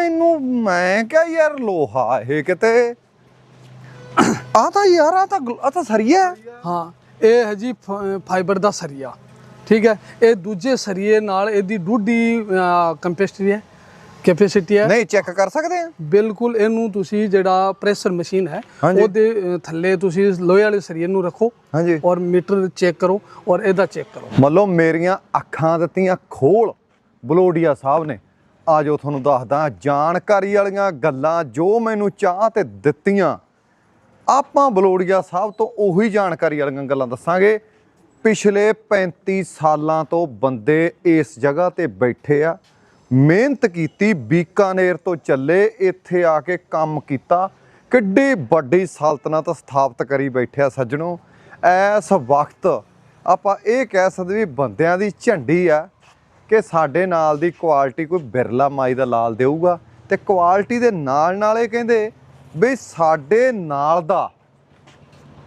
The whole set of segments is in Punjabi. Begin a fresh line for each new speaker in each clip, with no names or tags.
ਮੈਨੂੰ ਮੈਂ ਕਿਹਾ ਯਾਰ ਲੋਹਾ ਇਹ ਕਿਤੇ। ਆ ਤਾਂ ਯਾਰ ਆ ਤਾਂ ਆ ਤਾਂ ਸਰੀਆ ਹੈ।
ਹਾਂ ਇਹ ਹੈ ਜੀ ਫਾਈਬਰ ਦਾ ਸਰੀਆ। ਠੀਕ ਹੈ ਇਹ ਦੂਜੇ ਸਰੀਏ ਨਾਲ ਇਹਦੀ ਡੂਢੀ ਕੰਪੈਸਿਟੀ ਹੈ ਕੈਪੈਸਿਟੀ ਹੈ।
ਨਹੀਂ ਚੈੱਕ ਕਰ ਸਕਦੇ ਆ।
ਬਿਲਕੁਲ ਇਹਨੂੰ ਤੁਸੀਂ ਜਿਹੜਾ ਪ੍ਰੈਸ਼ਰ ਮਸ਼ੀਨ ਹੈ
ਹਾਂਜੀ।
ਉਹਦੇ ਥੱਲੇ ਤੁਸੀਂ ਲੋਹੇ ਵਾਲੇ ਸਰੀਏ ਨੂੰ ਰੱਖੋ
ਹਾਂਜੀ।
ਔਰ ਮੀਟਰ ਚੈੱਕ ਕਰੋ ਔਰ ਇਹਦਾ ਚੈੱਕ ਕਰੋ।
ਮੱਲੋ ਮੇਰੀਆਂ ਅੱਖਾਂ ਦਿੱਤੀਆਂ ਖੋਲ ਬਲੋਡੀਆ ਸਾਹਿਬ ਨੇ। ਆ ਜੋ ਤੁਹਾਨੂੰ ਦੱਸਦਾ, ਜਾਣਕਾਰੀ ਵਾਲੀਆਂ ਗੱਲਾਂ ਜੋ ਮੈਨੂੰ ਚਾਹ ਤੇ ਦਿੱਤੀਆਂ, ਆਪਾਂ ਬਲੋੜੀਆ ਸਾਹਿਬ ਤੋਂ ਉਹੀ ਜਾਣਕਾਰੀ ਵਾਲੀਆਂ ਗੱਲਾਂ ਦੱਸਾਂਗੇ। ਪਿਛਲੇ 35 ਸਾਲਾਂ ਤੋਂ ਬੰਦੇ ਇਸ ਜਗ੍ਹਾ ਤੇ ਬੈਠੇ ਆ, ਮਿਹਨਤ ਕੀਤੀ, ਬੀਕਾਨੇਰ ਤੋਂ ਚੱਲੇ, ਇੱਥੇ ਆ ਕੇ ਕੰਮ ਕੀਤਾ, ਕਿੱਡੀ ਵੱਡੀ ਸਲਤਨਤ ਸਥਾਪਿਤ ਕਰੀ ਬੈਠਿਆ ਸੱਜਣੋ। ਐਸ ਵਕਤ ਆਪਾਂ ਇਹ ਕਹਿ ਸਕਦੇ ਵੀ ਬੰਦਿਆਂ ਦੀ ਝੰਡੀ ਆ ਕਿ ਸਾਡੇ ਨਾਲ ਦੀ ਕੁਆਲਿਟੀ ਕੋਈ ਬਿਰਲਾ ਮਾਈ ਦਾ ਲਾਲ ਦੇਊਗਾ ਤੇ ਕੁਆਲਿਟੀ ਦੇ ਨਾਲ ਨਾਲ ਇਹ ਕਹਿੰਦੇ ਵੀ ਸਾਡੇ ਨਾਲ ਦਾ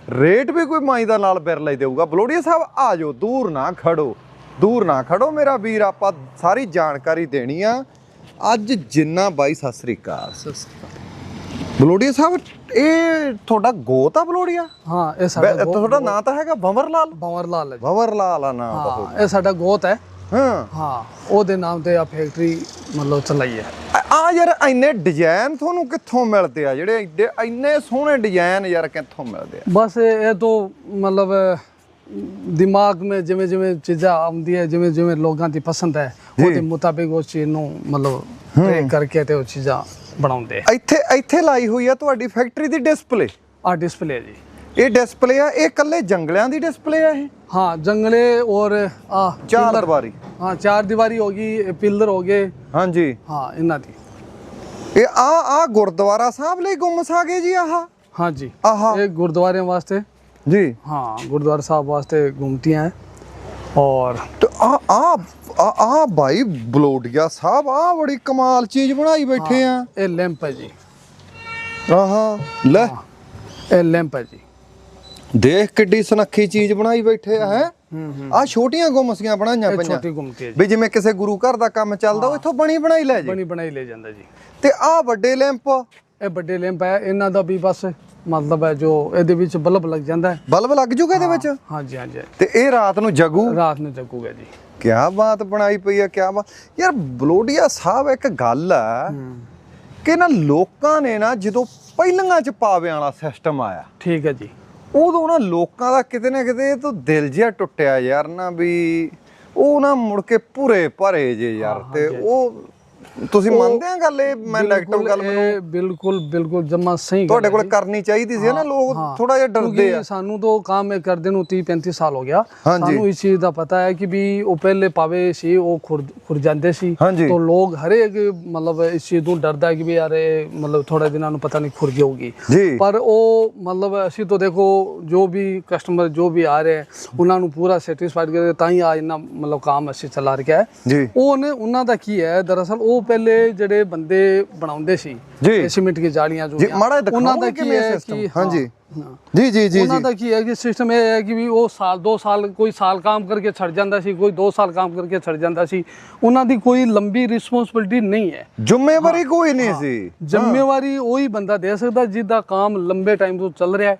ਰੇਟ ਵੀ ਕੋਈ ਮਾਈ ਦਾ ਨਾਲ ਬਿਰਲਾ ਹੀ ਦੇਊਗਾ। ਬਲੋੜੀਆ ਸਾਹਿਬ ਆ ਜਾਓ ਦੂਰ ਨਾ ਖੜੋ ਦੂਰ ਨਾ ਖੜੋ ਮੇਰਾ ਵੀਰ ਆਪਾਂ ਸਾਰੀ ਜਾਣਕਾਰੀ ਦੇਣੀ ਆ। ਅੱਜ ਜਿੰਨਾ ਬਾਈ ਸਤਿ ਸ੍ਰੀ ਅਕਾਲ। ਬਲੋੜੀਆ ਸਾਹਿਬ ਇਹ ਤੁਹਾਡਾ ਗੋਤ ਆ ਬਲੋੜੀਆ
ਹਾਂ ਇਹ ਸਾਡਾ
ਤੁਹਾਡਾ ਨਾਂ ਤਾਂ ਹੈਗਾ ਬੰਵਰ ਲਾਲ
ਬੰਵਰ ਲਾਲ ਹੈ।
ਬੰਵਰ ਲਾਲ ਆ ਨਾਮ
ਹਾਂ ਇਹ ਸਾਡਾ ਗੋਤ ਹੈ।
ਹਾਂ।
ਹਾਂ ਉਹਦੇ ਨਾਮ ਤੇ ਆ ਫੈਕਟਰੀ ਮਤਲਬ ਚਲਾਈ ਹੈ।
ਆ- ਯਾਰ ਇੰਨੇ ਡਿਜ਼ਾਈਨ ਤੁਹਾਨੂੰ ਕਿੱਥੋਂ ਮਿਲਦੇ ਆ ਜਿਹੜੇ ਐਡੇ ਇੰਨੇ ਸੋਹਣੇ ਡਿਜ਼ਾਈਨ ਯਾਰ ਕਿੱਥੋਂ ਮਿਲਦੇ ਆ?
ਬਸ ਇਹ ਤੋਂ ਮਤਲਬ ਦਿਮਾਗ में ਜਿਵੇਂ ਜਿਵੇਂ ਚੀਜ਼ਾਂ ਆਉਂਦੀ ਹੈ ਜਿਵੇਂ ਜਿਵੇਂ ਲੋਕਾਂ ਦੀ ਪਸੰਦ ਹੈ ਉਹਦੇ ਮੁਤਾਬਿਕ ਉਸ ਚੀਜ਼ ਨੂੰ ਮਤਲਬ ਕਰਕੇ ਤੇ ਉਹ ਚੀਜ਼ਾਂ ਬਣਾਉਂਦੇ
ਇੱਥੇ ਇੱਥੇ ਲਾਈ ਹੋਈ ਆ ਤੁਹਾਡੀ ਫੈਕਟਰੀ ਦੀ ਡਿਸਪਲੇ
ਆ ਡਿਸਪਲੇ ਜੀ।
ਇਹ ਡਿਸਪਲੇ ਆ ਇਹ ਕੱਲੇ ਜੰਗਲਿਆਂ ਦੀ ਡਿਸਪਲੇ ਆ ਇਹ
हाँ जंगले और आ
ਚਾਰ
पिलर-
ਦੀਵਾਰੀ
हाँ चार दीवारी होगी पिलर हो गए
ਹਾਂਜੀ
हाँ इन्ना दी
ਇਹ ਆ ਆ ਗੁਰਦੁਆਰਾ ਸਾਹਿਬ ਲਈ ਗੁੰਮਸ ਆ ਗਏ ਜੀ ਆਹ
हाँ जी
ਆਹਾ
एक गुरुद्वारे वास्ते
ਜੀ
हाँ गुरुद्वारा साहब वास्ते घूमती हैं और
ਤੇ ਆ ਆ ਆ ਆ ਭਾਈ ਬਲੋਡੀਆ ਸਾਹਿਬ ਆ ਬੜੀ ਕਮਾਲ ਚੀਜ਼ ਬਣਾਈ ਬੈਠੇ ਆ
ये लैंप है जी
ਆਹਾ ਲੈ
ये लैंप है जी
ਦੇਖ ਕਿੱਡੀ ਸੁਨੱਖੀ ਚੀਜ਼ ਬਣਾਈ ਬੈਠੇ ਆ ਹੈ? ਆ ਛੋਟੀਆਂ ਗੁੰਮਸੀਆਂ ਬਣਾਈਆਂ ਪਈਆਂ। ਵੀ ਜਿਵੇਂ ਕਿਸੇ ਗੁਰੂ ਘਰ ਦਾ ਕੰਮ ਚੱਲਦਾ ਉਹ ਇੱਥੋਂ ਬਣੀ ਬਣਾਈ ਲੈ ਜੀ।
ਬਣੀ ਬਣਾਈ ਲੈ ਜਾਂਦਾ ਜੀ।
ਤੇ ਆ ਵੱਡੇ ਲੈਂਪ।
ਇਹ ਵੱਡੇ ਲੈਂਪ ਹੈ ਇਹਨਾਂ ਦਾ ਵੀ ਬਸ ਮਤਲਬ ਹੈ ਜੋ ਇਹਦੇ ਵਿੱਚ ਬਲਬ ਲੱਗ ਜਾਂਦਾ ਹੈ।
ਬਲਬ ਲੱਗ ਜੂਗਾ ਇਹਦੇ ਵਿੱਚ?
ਹਾਂਜੀ ਹਾਂਜੀ।
ਤੇ ਇਹ ਰਾਤ ਨੂੰ ਜਗੂ?
ਰਾਤ ਨੂੰ ਜਗੂਗਾ ਜੀ।
ਕੀ ਬਾਤ ਬਣਾਈ ਪਈ ਆ ਕੀ ਬਾਤ। ਯਾਰ ਬਲੋਡੀਆ ਸਾਹਿਬ ਇੱਕ ਗੱਲ ਆ ਕਿ ਨਾ ਲੋਕਾਂ ਨੇ ਨਾ ਜਦੋਂ ਪਹਿਲਾਂ ਚ ਪਾਵੇ ਵਾਲਾ ਸਿਸਟਮ ਆਇਆ
ਠੀਕ ਹੈ ਜੀ।
ਉਦੋਂ ਨਾ ਲੋਕਾਂ ਦਾ ਕਿਤੇ ਨਾ ਕਿਤੇ ਤੋਂ ਦਿਲ ਜਿਹਾ ਟੁੱਟਿਆ ਯਾਰ ਨਾ ਵੀ ਉਹ ਨਾ ਮੁੜ ਕੇ ਪੂਰੇ ਭਰੇ ਜੇ ਯਾਰ ਤੇ ਉਹ ਤੁਸੀਂ ਮੰਨਦੇ ਆ ਗੱਲ ਇਹ ਮੈਂ ਨੈਗੇਟਿਵ ਗੱਲ ਮੈਨੂੰ
ਬਿਲਕੁਲ ਬਿਲਕੁਲ ਜਮਾ ਸਹੀ
ਤੁਹਾਡੇ ਕੋਲ। ਕਰਨੀ ਚਾਹੀਦੀ ਸੀ ਨਾ ਲੋਕ। ਥੋੜਾ ਜਿਹਾ ਡਰਦੇ ਆ
ਸਾਨੂੰ ਤਾਂ ਕੰਮ ਇਹ ਕਰਦੇ ਨੂੰ 30 35 ਸਾਲ ਹੋ ਗਿਆ। ਸਾਨੂੰ ਇਸ ਚੀਜ਼ ਦਾ ਪਤਾ ਹੈ ਕਿ ਵੀ ਉਹ ਪਹਿਲੇ ਪਾਵੇ ਸੀ ਉਹ ਖੁਰ ਜਾਂਦੇ ਸੀ। ਤਾਂ ਲੋਕ ਹਰੇਕ ਮਤਲਬ ਇਸ ਚੀਜ਼ ਤੋਂ ਡਰਦਾ ਹੈ ਕਿ ਵੀ ਯਾਰ ਇਹ ਮਤਲਬ ਥੋੜੇ ਦਿਨਾਂ ਨੂੰ ਪਤਾ ਨਹੀਂ ਖੁਰ ਜਾਊਗੀ ਪਰ ਉਹ ਮਤਲਬ ਅਸੀਂ ਤਾਂ ਦੇਖੋ ਜੋ ਵੀ ਕਸਟਮਰ ਜੋ ਵੀ ਆ ਰਹੇ ਉਹਨਾਂ ਨੂੰ ਪੂਰਾ ਸੈਟੀਸਫਾਈਡ ਕਰਕੇ ਤਾਂ ਹੀ ਆ ਇੰਨਾ ਮਤਲਬ ਕੰਮ ਅਸੀਂ ਚਲਾ ਰਿਹਾ ਹੈ
ਜੀ
ਉਹ ਨੇ ਉਹਨਾਂ ਦਾ ਕੀ ਹੈ ਦਰਅਸਲ ਉਹ ਪਹਿਲੇ ਜਿਹੜੇ ਬੰਦੇ ਬਣਾਉਂਦੇ ਸੀ
ਜੀ।
ਸੀਮਿੰਟ ਕੀ ਜਾਲੀਆਂ ਜੋ ਉਹਨਾਂ ਦਾ ਕੀ ਹੈ
ਸਿਸਟਮ
ਕਿ
ਹਾਂਜੀ। ਜੀ ਜੀ ਜੀ
ਉਹਨਾਂ ਦਾ ਕੀ ਹੈ ਕਿ ਸਿਸਟਮ ਇਹ ਹੈ ਕਿ ਵੀ ਉਹ ਸਾਲ 2 ਸਾਲ ਕੋਈ ਸਾਲ ਕੰਮ ਕਰਕੇ ਛੱਡ ਜਾਂਦਾ ਸੀ ਕੋਈ 2 ਸਾਲ ਕੰਮ ਕਰਕੇ ਛੱਡ ਜਾਂਦਾ ਸੀ। ਉਹਨਾਂ ਦੀ ਕੋਈ ਲੰਬੀ ਰਿਸਪੌਂਸਿਬਿਲਟੀ ਨਹੀਂ ਹੈ।
ਜ਼ਿੰਮੇਵਾਰੀ ਕੋਈ ਨਹੀਂ ਸੀ।
ਜ਼ਿੰਮੇਵਾਰੀ ਉਹੀ ਬੰਦਾ ਦੇ ਸਕਦਾ ਜਿਹਦਾ ਕੰਮ ਲੰਬੇ ਟਾਈਮ ਤੋਂ ਚੱਲ ਰਿਹਾ ਹੈ।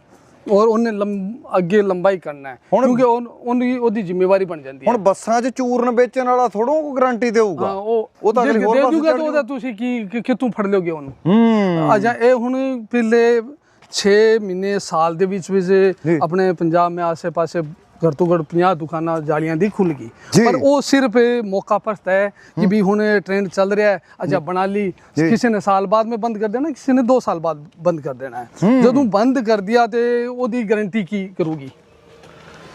ਔਰ ਉਹਨੇ ਲੰਬ- ਅੱਗੇ ਲੰਬਾਈ ਕਰਨਾ ਹੈ।
ਹੁਣ-
ਕਿਉਂਕਿ ਉਹ ਉਹਦੀ ਉਹਦੀ ਜ਼ਿੰਮੇਵਾਰੀ ਬਣ ਜਾਂਦੀ ਹੈ।
ਹੁਣ ਬੱਸਾਂ 'ਚ ਚੂਰਨ ਵੇਚਣ ਵਾਲਾ ਥੋੜੋ ਕੋ ਗਾਰੰਟੀ ਦੇਊਗਾ।
ਹਾਂ ਉਹ
ਉਹ ਤਾਂ
ਜੇ
ਅਗਲੀ ਹੋਰ
ਦੇ
ਪਾਸੇ
ਦੂਗਾ
ਚੜ੍ਹ
ਤਾਂ ਉਹਦਾ ਤੁਸੀਂ ਕੀ ਕਿ- ਕਿੱਥੋਂ ਫੜ ਲਿਓਗੇ ਉਹਨੂੰ?
ਹੂੰ।
ਅਜਾ ਇਹ ਹੁਣ ਪਿਛਲੇ 6 ਮਹੀਨੇ ਸਾਲ ਦੇ ਵਿੱਚ ਵਿੱਚ ਆਪਣੇ ਪੰਜਾਬ ਮੇ ਆਸੇ-ਪਾਸੇ ਘੱਟ ਤੋਂ ਘੱਟ 50 ਦੁਕਾਨਾਂ ਜਾਲੀਆਂ ਦੀ ਖੁੱਲ ਗਈ। ਪਰ ਉਹ ਸਿਰਫ ਮੌਕਾ ਪਰਸਤ ਹੈ ਕਿ ਵੀ ਹੁਣ ਟ੍ਰੈਂਡ ਚੱਲ ਰਿਹਾ ਹੈ। ਅੱਛਾ ਬਣਾ ਲਈ। ਕਿਸੇ ਨੇ ਸਾਲ ਬਾਅਦ ਮੈਂ ਬੰਦ ਕਰ ਦੇਣਾ ਕਿਸੇ ਨੇ 2 ਸਾਲ ਬਾਅਦ ਬੰਦ ਕਰ ਦੇਣਾ ਜਦੋਂ ਬੰਦ ਕਰ ਦਿਆ ਤੇ ਉਹਦੀ ਗਾਰੰਟੀ ਕੀ ਕਰੂਗੀ?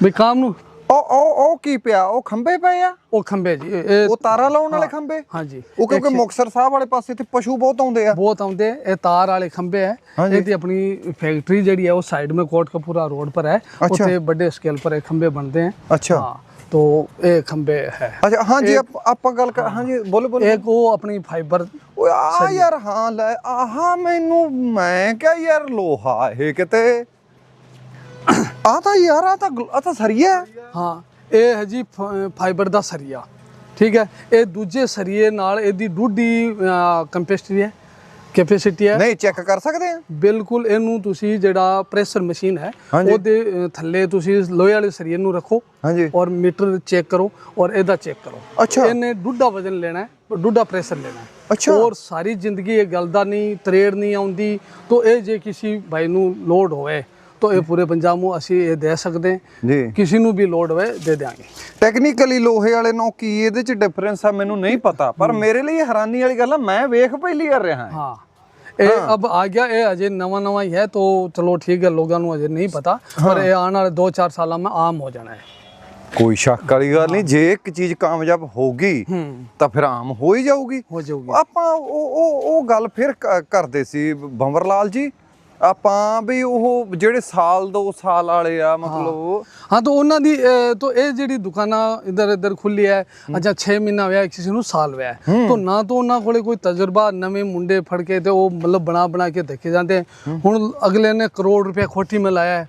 ਵੀ ਕਾਮ ਨੂੰ
ਉਹ ਉਹ ਉਹ ਕੀ ਪਿਆ? ਉਹ ਖੰਭੇ ਪਏ ਆ?
ਉਹ ਖੰਭੇ ਜੀ ਇਹ
ਉਹ ਤਾਰਾਂ ਲਾਉਣ ਵਾਲੇ ਖੰਭੇ?
ਹਾਂਜੀ।
ਉਹ ਕਿਉਂਕਿ ਮੁਕਸਰ ਸਾਹਿਬ ਵਾਲੇ ਪਾਸੇ ਇੱਥੇ ਪਸ਼ੂ ਬਹੁਤ ਆਉਂਦੇ ਆ।
ਬਹੁਤ ਆਉਂਦੇ ਇਹ ਤਾਰ ਵਾਲੇ ਖੰਭੇ ਹੈ ਇਹਦੀ ਆਪਣੀ ਫੈਕਟਰੀ ਜਿਹੜੀ ਹੈ ਉਹ ਸਾਈਡ ਮੇ ਕੋਟਕਪੂਰਾ ਰੋਡ ਪਰ ਹੈ। ਉੱਥੇ ਵੱਡੇ ਸਕੇਲ ਪਰ ਇਹ ਖੰਭੇ ਬਣਦੇ ਆ।
ਅੱਛਾ।
ਤੋ ਇਹ ਖੰਬੇ ਹੈ।
ਅੱਛਾ ਹਾਂਜੀ ਆਪਾਂ ਗੱਲ ਕਰ ਹਾਂਜੀ ਬੋਲੋ ਬੋਲੋ।
ਇੱਕ ਉਹ ਆਪਣੀ ਫਾਈਬਰ
ਆ ਯਾਰ ਹਾਂ ਲੈ ਆਹਾ ਮੈਨੂੰ ਮੈਂ ਕਿਹਾ ਯਾਰ ਲੋਹਾ ਇਹ ਕਿਤੇ? ਆ ਤਾਂ ਯਾਰ ਆ ਤਾਂ ਗਲ- ਆ ਤਾਂ ਸਰੀਆ ਹੈ।
ਹਾਂ ਇਹ ਹੈ ਜੀ ਫਾਈਬਰ ਦਾ ਸਰੀਆ ਠੀਕ ਹੈ ਇਹ ਦੂਜੇ ਸਰੀਏ ਨਾਲ ਇਹਦੀ ਡੂਢੀ ਕੰਪੈਸਿਟੀ ਹੈ ਕੈਪੈਸਿਟੀ ਹੈ
ਨਹੀਂ ਚੈੱਕ ਕਰ ਸਕਦੇ ਆ
ਬਿਲਕੁਲ ਇਹਨੂੰ ਤੁਸੀਂ ਜਿਹੜਾ ਪ੍ਰੈਸ਼ਰ ਮਸ਼ੀਨ ਹੈ
ਹਾਂਜੀ।
ਉਹਦੇ ਅ, ਥੱਲੇ ਤੁਸੀਂ ਲੋਹੇ ਵਾਲੇ ਸਰੀਏ ਨੂੰ ਰੱਖੋ
ਹਾਂਜੀ
ਔਰ ਮੀਟਰ ਚੈੱਕ ਕਰੋ ਔਰ ਇਹਦਾ ਚੈੱਕ ਕਰੋ
ਅੱਛਾ।
ਇਹਨੇ ਡੂਢਾ ਵਜ਼ਨ ਲੈਣਾ ਹੈ ਡੂਢਾ ਪ੍ਰੈਸ਼ਰ ਲੈਣਾ ਹੈ
ਅੱਛਾ।
ਔਰ ਸਾਰੀ ਜ਼ਿੰਦਗੀ ਇਹ ਗਲਦਾ ਨਹੀਂ ਤਰੇੜ ਨਹੀਂ ਆਉਂਦੀ ਤਾਂ ਇਹ ਜੇ ਕਿਸੇ ਭਾਈ ਨੂੰ ਲੋਡ ਹੋਵੇ ਤਾਂ ਇਹ ਪੂਰੇ ਪੰਜਾਬ ਨੂੰ ਅਸੀਂ ਇਹ ਦੇ ਸਕਦੇ ਹਾਂ।
ਜੀ।
ਕਿਸੇ ਨੂੰ ਵੀ ਲੋਡ ਹੋਵੇ ਦੇ ਦਿਆਂਗੇ।
ਟੈਕਨੀਕਲੀ ਲੋਹੇ ਵਾਲੇ ਨੂੰ ਕੀ ਇਹਦੇ ਚ ਡਿਫਰੈਂਸ ਆ ਮੈਨੂੰ ਨਹੀਂ ਪਤਾ। ਪਰ ਮੇਰੇ ਲਈ ਹੈਰਾਨੀ ਵਾਲੀ ਗੱਲ ਆ ਮੈਂ ਵੇਖ ਪਹਿਲੀ ਕਰ ਰਿਹਾ ਹਾਂ।
ਇਹ ਅਬ ਆ ਗਿਆ ਇਹ ਅਜੇ ਨਵਾਂ ਨਵਾਂ ਹੀ ਹੈ ਤਾਂ ਚਲੋ ਠੀਕ ਹੈ ਲੋਕਾਂ ਨੂੰ ਅਜੇ ਨਹੀਂ ਪਤਾ। ਪਰ ਇਹ ਆਉਣ ਵਾਲੇ 2-4 ਸਾਲਾਂ ਮੈਂ ਆਮ ਹੋ ਜਾਣਾ ਹੈ।
ਕੋਈ ਸ਼ੱਕ ਵਾਲੀ ਗੱਲ ਨਹੀਂ ਜੇ ਇੱਕ ਚੀਜ਼ ਕਾਮਯਾਬ ਹੋਗੀ ਤਾਂ ਫਿਰ ਆਮ ਹੋ ਹੀ ਜਾਊਗੀ।
ਹੋ ਜਾਊਗੀ।
ਆਪਾਂ ਉਹ ਉਹ ਉਹ ਗੱਲ ਫਿਰ ਕਰਦੇ ਸੀ ਬੰਵਰ ਲਾਲ ਜੀ। ਆਪਾਂ ਵੀ ਉਹ ਜਿਹੜੇ ਸਾਲ 2 ਸਾਲ ਵਾਲੇ ਆ ਮਤਲਬ।
ਹਾਂ ਤਾਂ ਉਹਨਾਂ ਦੀ ਤਾਂ ਇਹ ਜਿਹੜੀ ਦੁਕਾਨਾਂ ਇਧਰ ਇਧਰ ਖੁੱਲੀ ਹੈ ਅੱਛਾ 6 ਮਹੀਨਾ ਹੋਇਆ ਕਿਸੇ ਨੂੰ ਸਾਲ ਹੋਇਆ। ਤਾਂ ਨਾ ਤਾਂ ਉਹਨਾਂ ਕੋਲੇ ਕੋਈ ਤਜਰਬਾ ਨਵੇਂ ਮੁੰਡੇ ਫੜ ਕੇ ਤੇ ਉਹ ਮਤਲਬ ਬਣਾ ਬਣਾ ਕੇ ਦੇਖੇ ਜਾਂਦੇ ਹੁਣ ਅਗਲੇ ਨੇ ਕਰੋੜ ਰੁਪਏ ਖੋਟੀ में ਲਾਇਆ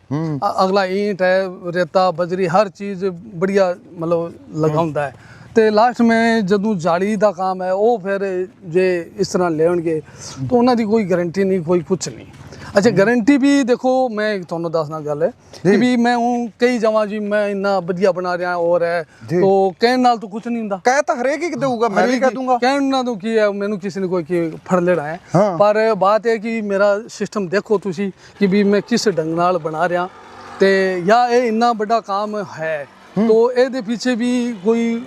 ਅਗਲਾ ਈਂਟ ਹੈ ਰੇਤਾ ਬਜਰੀ ਹਰ ਚੀਜ਼ ਬੜੀਆ ਮਤਲਬ ਲਗਾਉਂਦਾ ਹੈ। ਤੇ ਲਾਸਟ ਮੈਂ ਜਦੋਂ ਜਾਲੀ ਦਾ ਕੰਮ ਹੈ ਉਹ ਫਿਰ ਜੇ ਇਸ ਤਰ੍ਹਾਂ ਲੈਣਗੇ ਤਾਂ ਉਹਨਾਂ ਦੀ ਕੋਈ ਗਾਰੰਟੀ ਨਹੀਂ ਕੋਈ ਕੁਝ ਨਹੀਂ। ਅੱਛਾ ਗਾਰੰਟੀ ਵੀ ਦੇਖੋ ਮੈਂ ਤੁਹਾਨੂੰ ਦੱਸਣਾ ਗੱਲ। ਹੈ ਕਿ ਵੀ ਮੈਂ ਹੂੰ ਕਈ ਜਮਾਂ ਜੀ ਮੈਂ ਇੰਨਾ ਵਧੀਆ ਬਣਾ ਰਿਹਾ ਔਰ ਹੈ। ਤੋ ਕਹਿਣ ਨਾਲ ਤਾਂ ਕੁਝ ਨਹੀਂ ਹੁੰਦਾ।
ਕਹਿ ਤਾਂ ਹਰੇਕ ਹੀ ਦੇਊਗਾ ਮੈਂ ਵੀ ਕਹਿ ਦੂੰਗਾ
ਕਹਿਣ ਨਾਲ ਤਾਂ ਕੀ ਹੈ ਮੈਨੂੰ ਕਿਸੇ ਨੇ ਕੋਈ ਕੀ ਫੜ ਲੈਣਾ ਹੈ। ਪਰ ਬਾਤ ਹੈ ਕਿ ਮੇਰਾ ਸਿਸਟਮ ਦੇਖੋ ਤੁਸੀਂ ਕਿ ਵੀ ਮੈਂ ਕਿਸ ਢੰਗ ਨਾਲ ਬਣਾ ਰਿਹਾ। ਤੇ ਜਾਂ ਇਹ ਇੰਨਾ ਵੱਡਾ ਕੰਮ ਹੈ ਤੋ ਇਹਦੇ ਪਿੱਛੇ ਵੀ ਕੋਈ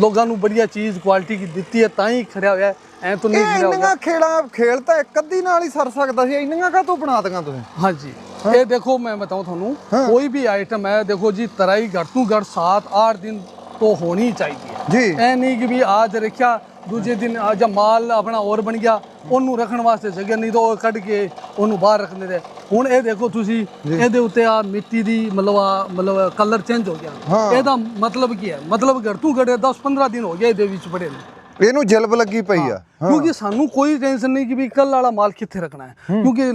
ਲੋਕਾਂ ਨੂੰ ਬੜੀਆ ਚੀਜ਼ ਕੁਆਲਿਟੀ ਦੀ ਦਿੱਤੀ ਹੈ ਤਾਂ ਹੀ ਖੜਿਆ ਹੋਇਆ ਹੈ। ਐ ਤੂੰ ਨਹੀਂ
ਇਹ ਇੰਨੀਆਂ ਖੇੜਾ ਖੇਲ ਤਾਂ ਇੱਕ ਅੱਧੀ ਨਾਲ ਹੀ ਸਰ ਸਕਦਾ ਸੀ। ਇੰਨੀਆਂ ਕਾ ਤੂੰ ਬਣਾ ਦਗਾ ਤੁਸੀਂ?
ਹਾਂਜੀ। ਇਹ ਦੇਖੋ ਮੈਂ ਬਤਾਉ ਤੁਹਾਨੂੰ ਕੋਈ ਵੀ ਆਈਟਮ ਹੈ ਦੇਖੋ ਜੀ ਤਰਾਈ ਘੱਟ ਤੋਂ ਘੱਟ 7-8 ਦਿਨ ਤੋਂ ਹੋਣੀ ਚਾਹੀਦੀ ਹੈ।
ਜੀ।
ਐ ਨਹੀਂ ਕਿ ਵੀ ਆਜ ਰੱਖਿਆ ਦੂਜੇ ਦਿਨ ਅੱਜ ਮਾਲ ਆਪਣਾ ਹੋਰ ਬਣ ਗਿਆ ਉਹਨੂੰ ਰੱਖਣ ਵਾਸਤੇ ਜਗ੍ਹਾ ਨਹੀਂ ਤਾਂ ਕੱਢ ਕੇ ਉਹਨੂੰ ਬਾਹਰ ਰੱਖ ਦਿੰਦੇ ਹੁਣ ਇਹ ਦੇਖੋ ਤੁਸੀਂ ਇਹਦੇ ਉੱਤੇ ਆ ਮਿੱਟੀ ਦੀ ਮਤਲਬ ਆ ਮਤਲਬ ਕਲਰ ਚੇਂਜ ਹੋ ਗਿਆ। ਇਹਦਾ ਮਤਲਬ ਕੀ ਹੈ? ਮਤਲਬ ਘਰ ਤੋਂ ਘੜੇ 10 15 ਦਿਨ ਹੋ ਗਿਆ ਇਹਦੇ ਵਿੱਚ ਪੜੇ ਨੇ।
ਇਹਨੂੰ ਜਲਬ ਲੱਗੀ ਪਈ ਆ।
ਕਿਉਂਕਿ ਸਾਨੂੰ ਕੋਈ ਟੈਨਸ਼ਨ ਨਹੀਂ ਕਿ ਵੀ ਕੱਲ ਵਾਲਾ ਮਾਲ ਕਿੱਥੇ ਰੱਖਣਾ ਹੈ। ਕਿਉਂਕਿ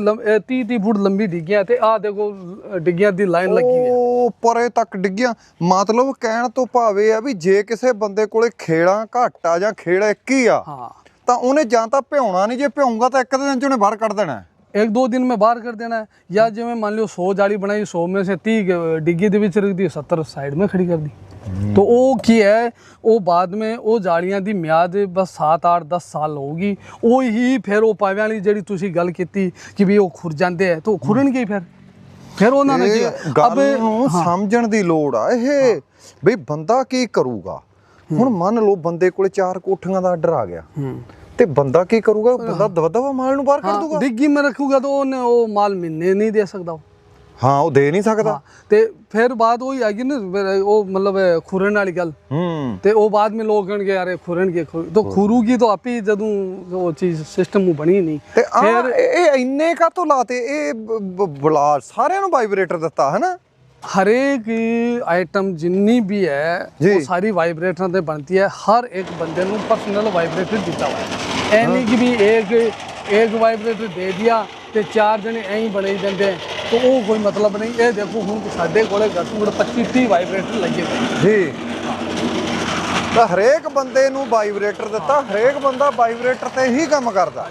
30 30 ਫੁੱਟ ਲੰਬੀ ਡਿੱਗੀਆਂ ਤੇ ਆ ਦੇਖੋ ਡਿੱਗੀਆਂ ਦੀ ਲਾਈਨ ਲੱਗੀ ਹੈ
ਉਹ ਪਰੇ ਤੱਕ ਡਿੱਗਿਆ। ਮਤਲਬ ਕਹਿਣ ਤੋਂ ਭਾਵੇਂ ਆ ਵੀ ਜੇ ਕਿਸੇ ਬੰਦੇ ਕੋਲੇ ਖੇਲਾਂ ਘੱਟ ਆ ਜਾਂ ਖੇੜਾ ਇੱਕ ਹੀ ਆ ਤਾਂ ਉਹਨੇ ਜਾਂ ਤਾਂ ਭਿਉਣਾ ਨਹੀਂ। ਜੇ ਭਿਉਂਗਾ ਤਾਂ ਇੱਕ ਦਿਨ ਚ ਉਹਨੇ ਬਾਹਰ ਕੱਢ ਦੇਣਾ।
एक दो दिन में बाहर कर देना है या जो मैं मान लो सौ जाली बनाई सौ में से तीह डिग्गी ਦੇ ਵਿੱਚ ਰੱਖ ਦੀ 70 ਸਾਈਡ में खड़ी कर दी तो ਉਹ ਕੀ ਹੈ ਉਹ ਬਾਅਦ में ਉਹ ਜਾਲੀਆਂ ਦੀ ਮਿਆਦ ਬਸ 7 8 10 ਸਾਲ ਹੋਊਗੀ ਉਹ ਹੀ ਫਿਰ ਉਹ ਪਾਵਿਆਂ ਵਾਲੀ ਜਿਹੜੀ ਤੁਸੀਂ ਗੱਲ ਕੀਤੀ ਕਿ ਵੀ ਉਹ ਖੁਰ ਜਾਂਦੇ ਆ ਤਾਂ ਉਹ ਖੁਰਨਗੇ ਹੀ ਫਿਰ ਫਿਰ ਉਹਨਾਂ ਨੇ ਕੀ
ਇਹ ਗੱਲ ਨੂੰ ਸਮਝਣ ਦੀ ਲੋੜ ਆ ਇਹ ਬਈ ਬੰਦਾ ਕੀ ਕਰੂਗਾ ਹੁਣ ਮੰਨ ਲਓ ਬੰਦੇ ਕੋਲੇ ਚਾਰ ਕੋਠੀਆਂ ਦਾ ਆਰਡਰ ਆ ਗਿਆ
ਹੂੰ
ਤੇ ਬੰਦਾ ਕੀ ਕਰੂਗਾ? ਬੰਦਾ ਦਵਦਵਾ ਮਾਲ ਨੂੰ ਬਾਹਰ ਕੱਢ ਦੂਗਾ?
ਡਿੱਗੀ ਮੈਂ ਰੱਖੂਗਾ ਤਾਂ ਉਹਨੇ ਉਹ ਮਾਲ ਮਹੀਨੇ ਨਹੀਂ ਦੇ ਸਕਦਾ।
ਹਾਂ ਉਹ ਦੇ ਨਹੀਂ ਸਕਦਾ।
ਤੇ ਫਿਰ ਬਾਅਦ ਉਹ ਹੀ ਆ ਗਈ ਨਾ ਉਹ ਮਤਲਬ ਖੁਰਨ ਵਾਲੀ ਗੱਲ। ਤੇ ਉਹ ਬਾਅਦ ਮੇ ਲੋਕ ਕਹਿਣਗੇ ਯਾਰ ਇਹ ਖੁਰਨ ਕੇ ਤਾਂ ਖੁਰੂਗੀ ਤਾਂ ਆਪੇ ਜਦੋਂ ਉਹ ਚੀਜ਼ ਸਿਸਟਮ ਨੂੰ ਬਣੀ ਨਹੀਂ।
ਫਿਰ ਇਹ ਇੰਨੇ ਕਾ ਤੋਂ ਲਾਤੇ? ਇਹ ਬਲਾ ਸਾਰਿਆਂ ਨੂੰ ਵਾਈਬ੍ਰੇਟਰ ਦਿੱਤਾ ਹੈ ਨਾ
ਹਰੇਕ ਆਈਟਮ ਜਿੰਨੀ ਵੀ ਹੈ ਉਹ ਸਾਰੀ ਵਾਈਬ੍ਰੇਟਰਾਂ ਤੇ ਬਣਦੀ ਹੈ। ਹਰ ਇੱਕ ਬੰਦੇ ਨੂੰ ਪਰਸਨਲ ਵਾਈਬ੍ਰੇਟਰ ਦਿੱਤਾ ਹੋਇਆ ਹੈ। ਇਹ ਨਹੀਂ ਕਿ ਵੀ ਇੱਕ ਇੱਕ ਵਾਈਬ੍ਰੇਟਰ ਦੇ ਦਿਆ ਤੇ ਚਾਰ ਜਣੇ ਐਂ ਹੀ ਬਣੇ ਜਾਂਦੇ ਤਾਂ ਉਹ ਕੋਈ ਮਤਲਬ ਨਹੀਂ ਇਹ ਦੇਖੋ ਹੁਣ ਸਾਡੇ ਕੋਲੇ ਘੱਟੋ ਘੱਟ 25 30 ਵਾਈਬ੍ਰੇਟਰ ਲੱਗੇ ਪਏ ਨੇ।
ਜੀ ਤਾਂ ਹਰੇਕ ਬੰਦੇ ਨੂੰ ਵਾਈਬ੍ਰੇਟਰ ਦਿੱਤਾ ਹਰੇਕ ਬੰਦਾ ਵਾਈਬ੍ਰੇਟਰ ਤੇ ਹੀ ਕੰਮ ਕਰਦਾ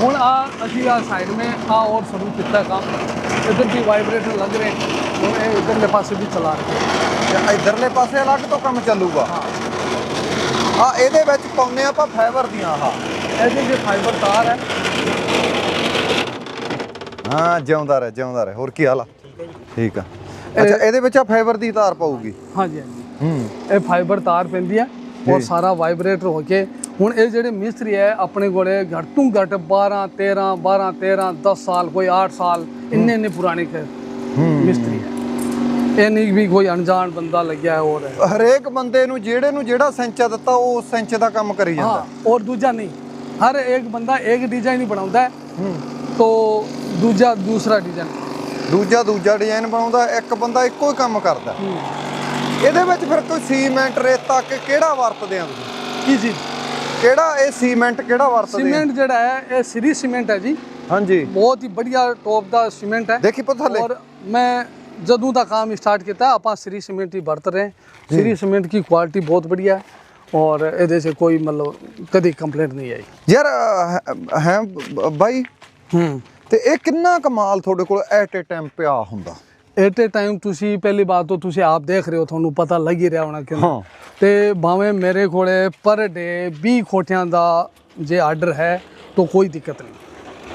ਹੁਣ ਆ ਅਸੀਂ ਆ ਸਾਈਡ में ਆ और शुरू ਕੀਤਾ ਕੰਮ ਇਧਰ ਵੀ ਵਾਈਬ੍ਰੇਟਰ ਲੱਗ ਰਹੇ ਹੁਣ ਇਹ ਇਧਰਲੇ ਪਾਸੇ ਵੀ ਚਲਾ ਰਹੇ
ਤੇ ਇਧਰਲੇ ਪਾਸੇ ਅਲੱਗ ਤੋਂ ਕੰਮ ਚੱਲੂਗਾ ਆ ਇਹਦੇ ਵਿੱਚ ਪਾਉਨੇ ਆਪਾਂ ਫਾਈਬਰ ਦੀਆਂ ਆਹ
ਇਹਦੇ ਜੇ ਫਾਈਬਰ ਤਾਰ ਹੈ।
ਹਾਂ ਜਿਉਂਦਾ ਰਹਿ ਜਿਉਂਦਾ ਰਹਿ। ਹੋਰ ਕੀ ਹਾਲ ਆ? ਠੀਕ ਆ। ਅੱਛਾ ਇਹਦੇ ਵਿੱਚ ਆ ਫਾਈਬਰ ਦੀ ਤਾਰ ਪਾਊਗੀ?
ਹਾਂਜੀ ਹਾਂਜੀ।
ਹੂੰ।
ਇਹ ਫਾਈਬਰ ਤਾਰ ਪੈਂਦੀ ਹੈ ਔਰ ਸਾਰਾ ਵਾਈਬ੍ਰੇਟਰ ਹੋ ਕੇ। ਹੁਣ ਇਹ ਜਿਹੜੇ ਮਿਸਤਰੀ ਹੈ ਆਪਣੇ ਕੋਲੇ ਘੱਟ ਤੋਂ ਘੱਟ 12 13 12 13 10 ਸਾਲ ਕੋਈ 8 ਸਾਲ ਇੰਨੇ ਇੰਨੇ ਪੁਰਾਣੇ ਮਿਸਤਰੀ ਹੈ। ਇਹ ਨਹੀਂ ਵੀ ਕੋਈ ਅਣਜਾਣ ਬੰਦਾ ਲੱਗਿਆ ਹੈ ਔਰ ਹੈ।
ਹਰੇਕ ਬੰਦੇ ਨੂੰ ਜਿਹੜੇ ਨੂੰ ਜਿਹੜਾ ਸੈਂਚਾ ਦਿੱਤਾ ਉਹ ਉਸ ਸੈਂਚੇ ਦਾ ਕੰਮ ਕਰੀ ਜਾਂਦਾ।
ਹਾਂ ਔਰ ਦੂਜਾ ਨਹੀਂ। ਹਰ ਇੱਕ ਬੰਦਾ ਇੱਕ ਡਿਜ਼ਾਈਨ ਹੀ ਬਣਾਉਂਦਾ ਹੈ ਤੋ ਦੂਜਾ ਦੂਸਰਾ ਡਿਜ਼ਾਈਨ
ਦੂਜਾ ਦੂਜਾ ਡਿਜ਼ਾਈਨ ਬਣਾਉਂਦਾ ਇੱਕ ਬੰਦਾ ਇੱਕੋ ਹੀ ਕੰਮ ਕਰਦਾ ਇਹਦੇ ਵਿੱਚ ਫਿਰ ਕੋਈ ਸੀਮੈਂਟ ਰੇਤਾ ਕਿ ਕਿਹੜਾ ਵਰਤਦੇ ਆ ਤੁਸੀਂ
ਕੀ ਚੀਜ਼
ਕਿਹੜਾ ਇਹ ਸੀਮੈਂਟ ਕਿਹੜਾ ਵਰਤਦੇ ਆ
ਸੀਮੈਂਟ ਜਿਹੜਾ ਹੈ ਇਹ ਸਰੀ ਸੀਮੈਂਟ ਹੈ ਜੀ
ਹਾਂਜੀ
ਬਹੁਤ ਹੀ ਵਧੀਆ ਟੌਪ ਦਾ ਸੀਮੈਂਟ ਹੈ
ਦੇਖੀ ਪੁੱਤ ਥੱਲੇ
ਔਰ ਮੈਂ ਜਦੋਂ ਦਾ ਕੰਮ ਸਟਾਰਟ ਕੀਤਾ ਆਪਾਂ ਸਰੀ ਸੀਮੈਂਟ ਹੀ ਵਰਤ ਰਹੇ ਹਾਂ। ਸਰੀ ਸੀਮੈਂਟ ਦੀ ਕੁਆਲਿਟੀ ਬਹੁਤ बढ़िया है ਔਰ ਇਹਦੇ 'ਚ ਕੋਈ ਮਤਲਬ ਕਦੀ ਕੰਪਲੇਂਟ ਨਹੀਂ ਆਈ।
ਯਾਰ ਅਹ, ਹੈ ਬ- ਬਾਈ?
ਹੂੰ।
ਤੇ ਇਹ ਕਿੰਨਾ ਕਮਾਲ ਤੁਹਾਡੇ ਕੋਲ ਐਟ ਏ ਟਾਈਮ ਪਿਆ ਹੁੰਦਾ?
ਐਟ ਏ ਟਾਈਮ ਤੁਸੀਂ ਪਹਿਲੀ ਬਾਤ ਤਾਂ ਤੁਸੀਂ ਆਪ ਦੇਖ ਰਹੇ ਹੋ ਤੁਹਾਨੂੰ ਪਤਾ ਲੱਗ ਹੀ ਰਿਹਾ ਹੋਣਾ ਕਿ
ਹਾਂ।
ਤੇ ਭਾਵੇਂ ਮੇਰੇ ਕੋਲੇ ਪਰ ਡੇ 20 ਖੋਟਿਆਂ ਦਾ ਜੇ ਆਰਡਰ ਹੈ ਤਾਂ ਕੋਈ ਦਿੱਕਤ ਨਹੀਂ।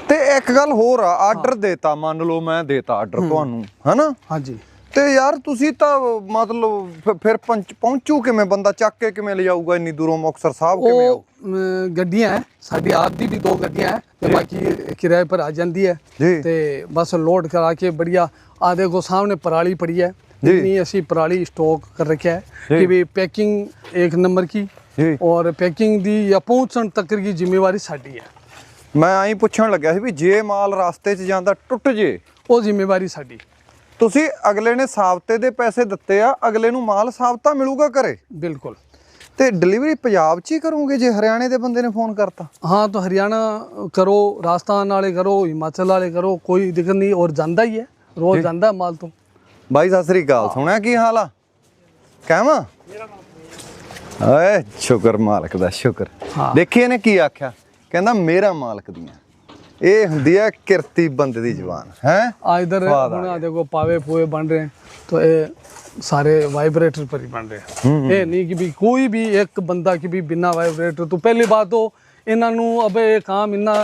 ਤੇ ਇੱਕ ਗੱਲ ਹੋਰ ਆ ਆਰਡਰ ਦੇਤਾ ਮੰਨ ਲਓ ਮੈਂ ਦੇਤਾ ਆਰਡਰ ਤੁਹਾਨੂੰ ਹਨਾ?
ਹਾਂਜੀ।
ਤੇ ਯਾਰ ਤੁਸੀਂ ਤਾਂ ਮਤਲਬ ਫਿਰ- ਫਿਰ ਪੰਚ- ਪਹੁੰਚੂ ਕਿਵੇਂ ਬੰਦਾ ਚੱਕ ਕੇ ਕਿਵੇਂ ਲਿਜਾਊਗਾ ਇੰਨੀ ਦੂਰੋਂ ਮੁਕਤਸਰ ਸਾਹਿਬ ਕਿਵੇਂ ਆਊ
ਉਹ ਅਮ, ਗੱਡੀਆਂ ਹੈ ਸਾਡੀ ਆਪ ਦੀ ਵੀ ਦੋ ਗੱਡੀਆਂ ਹੈ ਤੇ ਬਾਕੀ ਕਿਰਾਏ ਪਰ ਆ ਜਾਂਦੀ ਹੈ
ਜੀ
ਤੇ ਬਸ ਲੋਡ ਕਰਾ ਕੇ बढ़िया ਆ ਦੇਖੋ ਸਾਹਮਣੇ ਪਰਾਲੀ ਪੜੀ ਹੈ
ਜੀ।
इतनी ਅਸੀਂ ਪਰਾਲੀ ਸਟਾਕ ਕਰ ਰੱਖਿਆ ਹੈ
ਜੀ।
ਕਿ ਵੀ ਪੈਕਿੰਗ ਇੱਕ ਨੰਬਰ ਕੀ
ਜੀ
ਔਰ ਪੈਕਿੰਗ ਦੀ ਜਾਂ ਪਹੁੰਚਣ ਤੱਕ ਦੀ ਜ਼ਿੰਮੇਵਾਰੀ ਸਾਡੀ ਹੈ
ਮੈਂ ਆਈ ਪੁੱਛਣ ਲੱਗਿਆ ਸੀ ਵੀ ਜੇ ਮਾਲ ਰਸਤੇ 'ਚ ਜਾਂਦਾ ਟੁੱਟ ਜੇ
ਉਹ ਜ਼ਿੰਮੇਵਾਰੀ ਸਾਡੀ
ਤੁਸੀਂ ਅਗਲੇ ਨੇ ਸਾਬਤੇ ਦੇ ਪੈਸੇ ਦਿੱਤੇ ਆ ਅਗਲੇ ਨੂੰ ਮਾਲ ਸਾਬਤਾ ਮਿਲੂਗਾ ਘਰੇ?
ਬਿਲਕੁਲ।
ਤੇ ਡਿਲੀਵਰੀ ਪੰਜਾਬ 'ਚ ਹੀ ਕਰੋਗੇ ਜੇ ਹਰਿਆਣੇ ਦੇ ਬੰਦੇ ਨੇ ਫੋਨ ਕਰਤਾ?
ਹਾਂ ਤਾਂ ਹਰਿਆਣਾ ਕਰੋ ਰਾਜਸਥਾਨ ਵਾਲੇ ਕਰੋ ਹਿਮਾਚਲ ਵਾਲੇ ਕਰੋ ਕੋਈ ਦਿੱਕਤ ਨਹੀਂ ਔਰ ਜਾਂਦਾ ਹੀ ਹੈ ਰੋਜ਼ ਜਾਂਦਾ ਮਾਲ ਤੋਂ।
ਬਾਈ ਸਤਿ ਸ੍ਰੀ ਅਕਾਲ ਸੁਣਿਆ ਕੀ ਹਾਲ ਆ? ਕਹਿਵਾ ਓਏ ਸ਼ੁਕਰ ਮਾਲਕ ਦਾ ਸ਼ੁਕਰ। ਦੇਖੀਏ ਨੇ ਕੀ ਆਖਿਆ? ਕਹਿੰਦਾ ਮੇਰਾ ਮਾਲਕ ਦੀਆਂ ਇਹ ਹੁੰਦੀ ਹੈ ਕਿਰਤੀ ਬੰਦੇ ਦੀ ਜ਼ੁਬਾਨ ਹੈ
आ इधर
स्वाद आ
अपना देखो पावे पुए बन रहे हैं तो ये सारे वाइब्रेटर पर ही बन रहे हैं ये नहीं कि भी कोई भी एक बंदा की भी बिना वाइब्रेटर तो पहली बात तो ਇਹਨਾਂ ਨੂੰ ਅਬੇ ਇਹ ਕੰਮ ਇੰਨਾ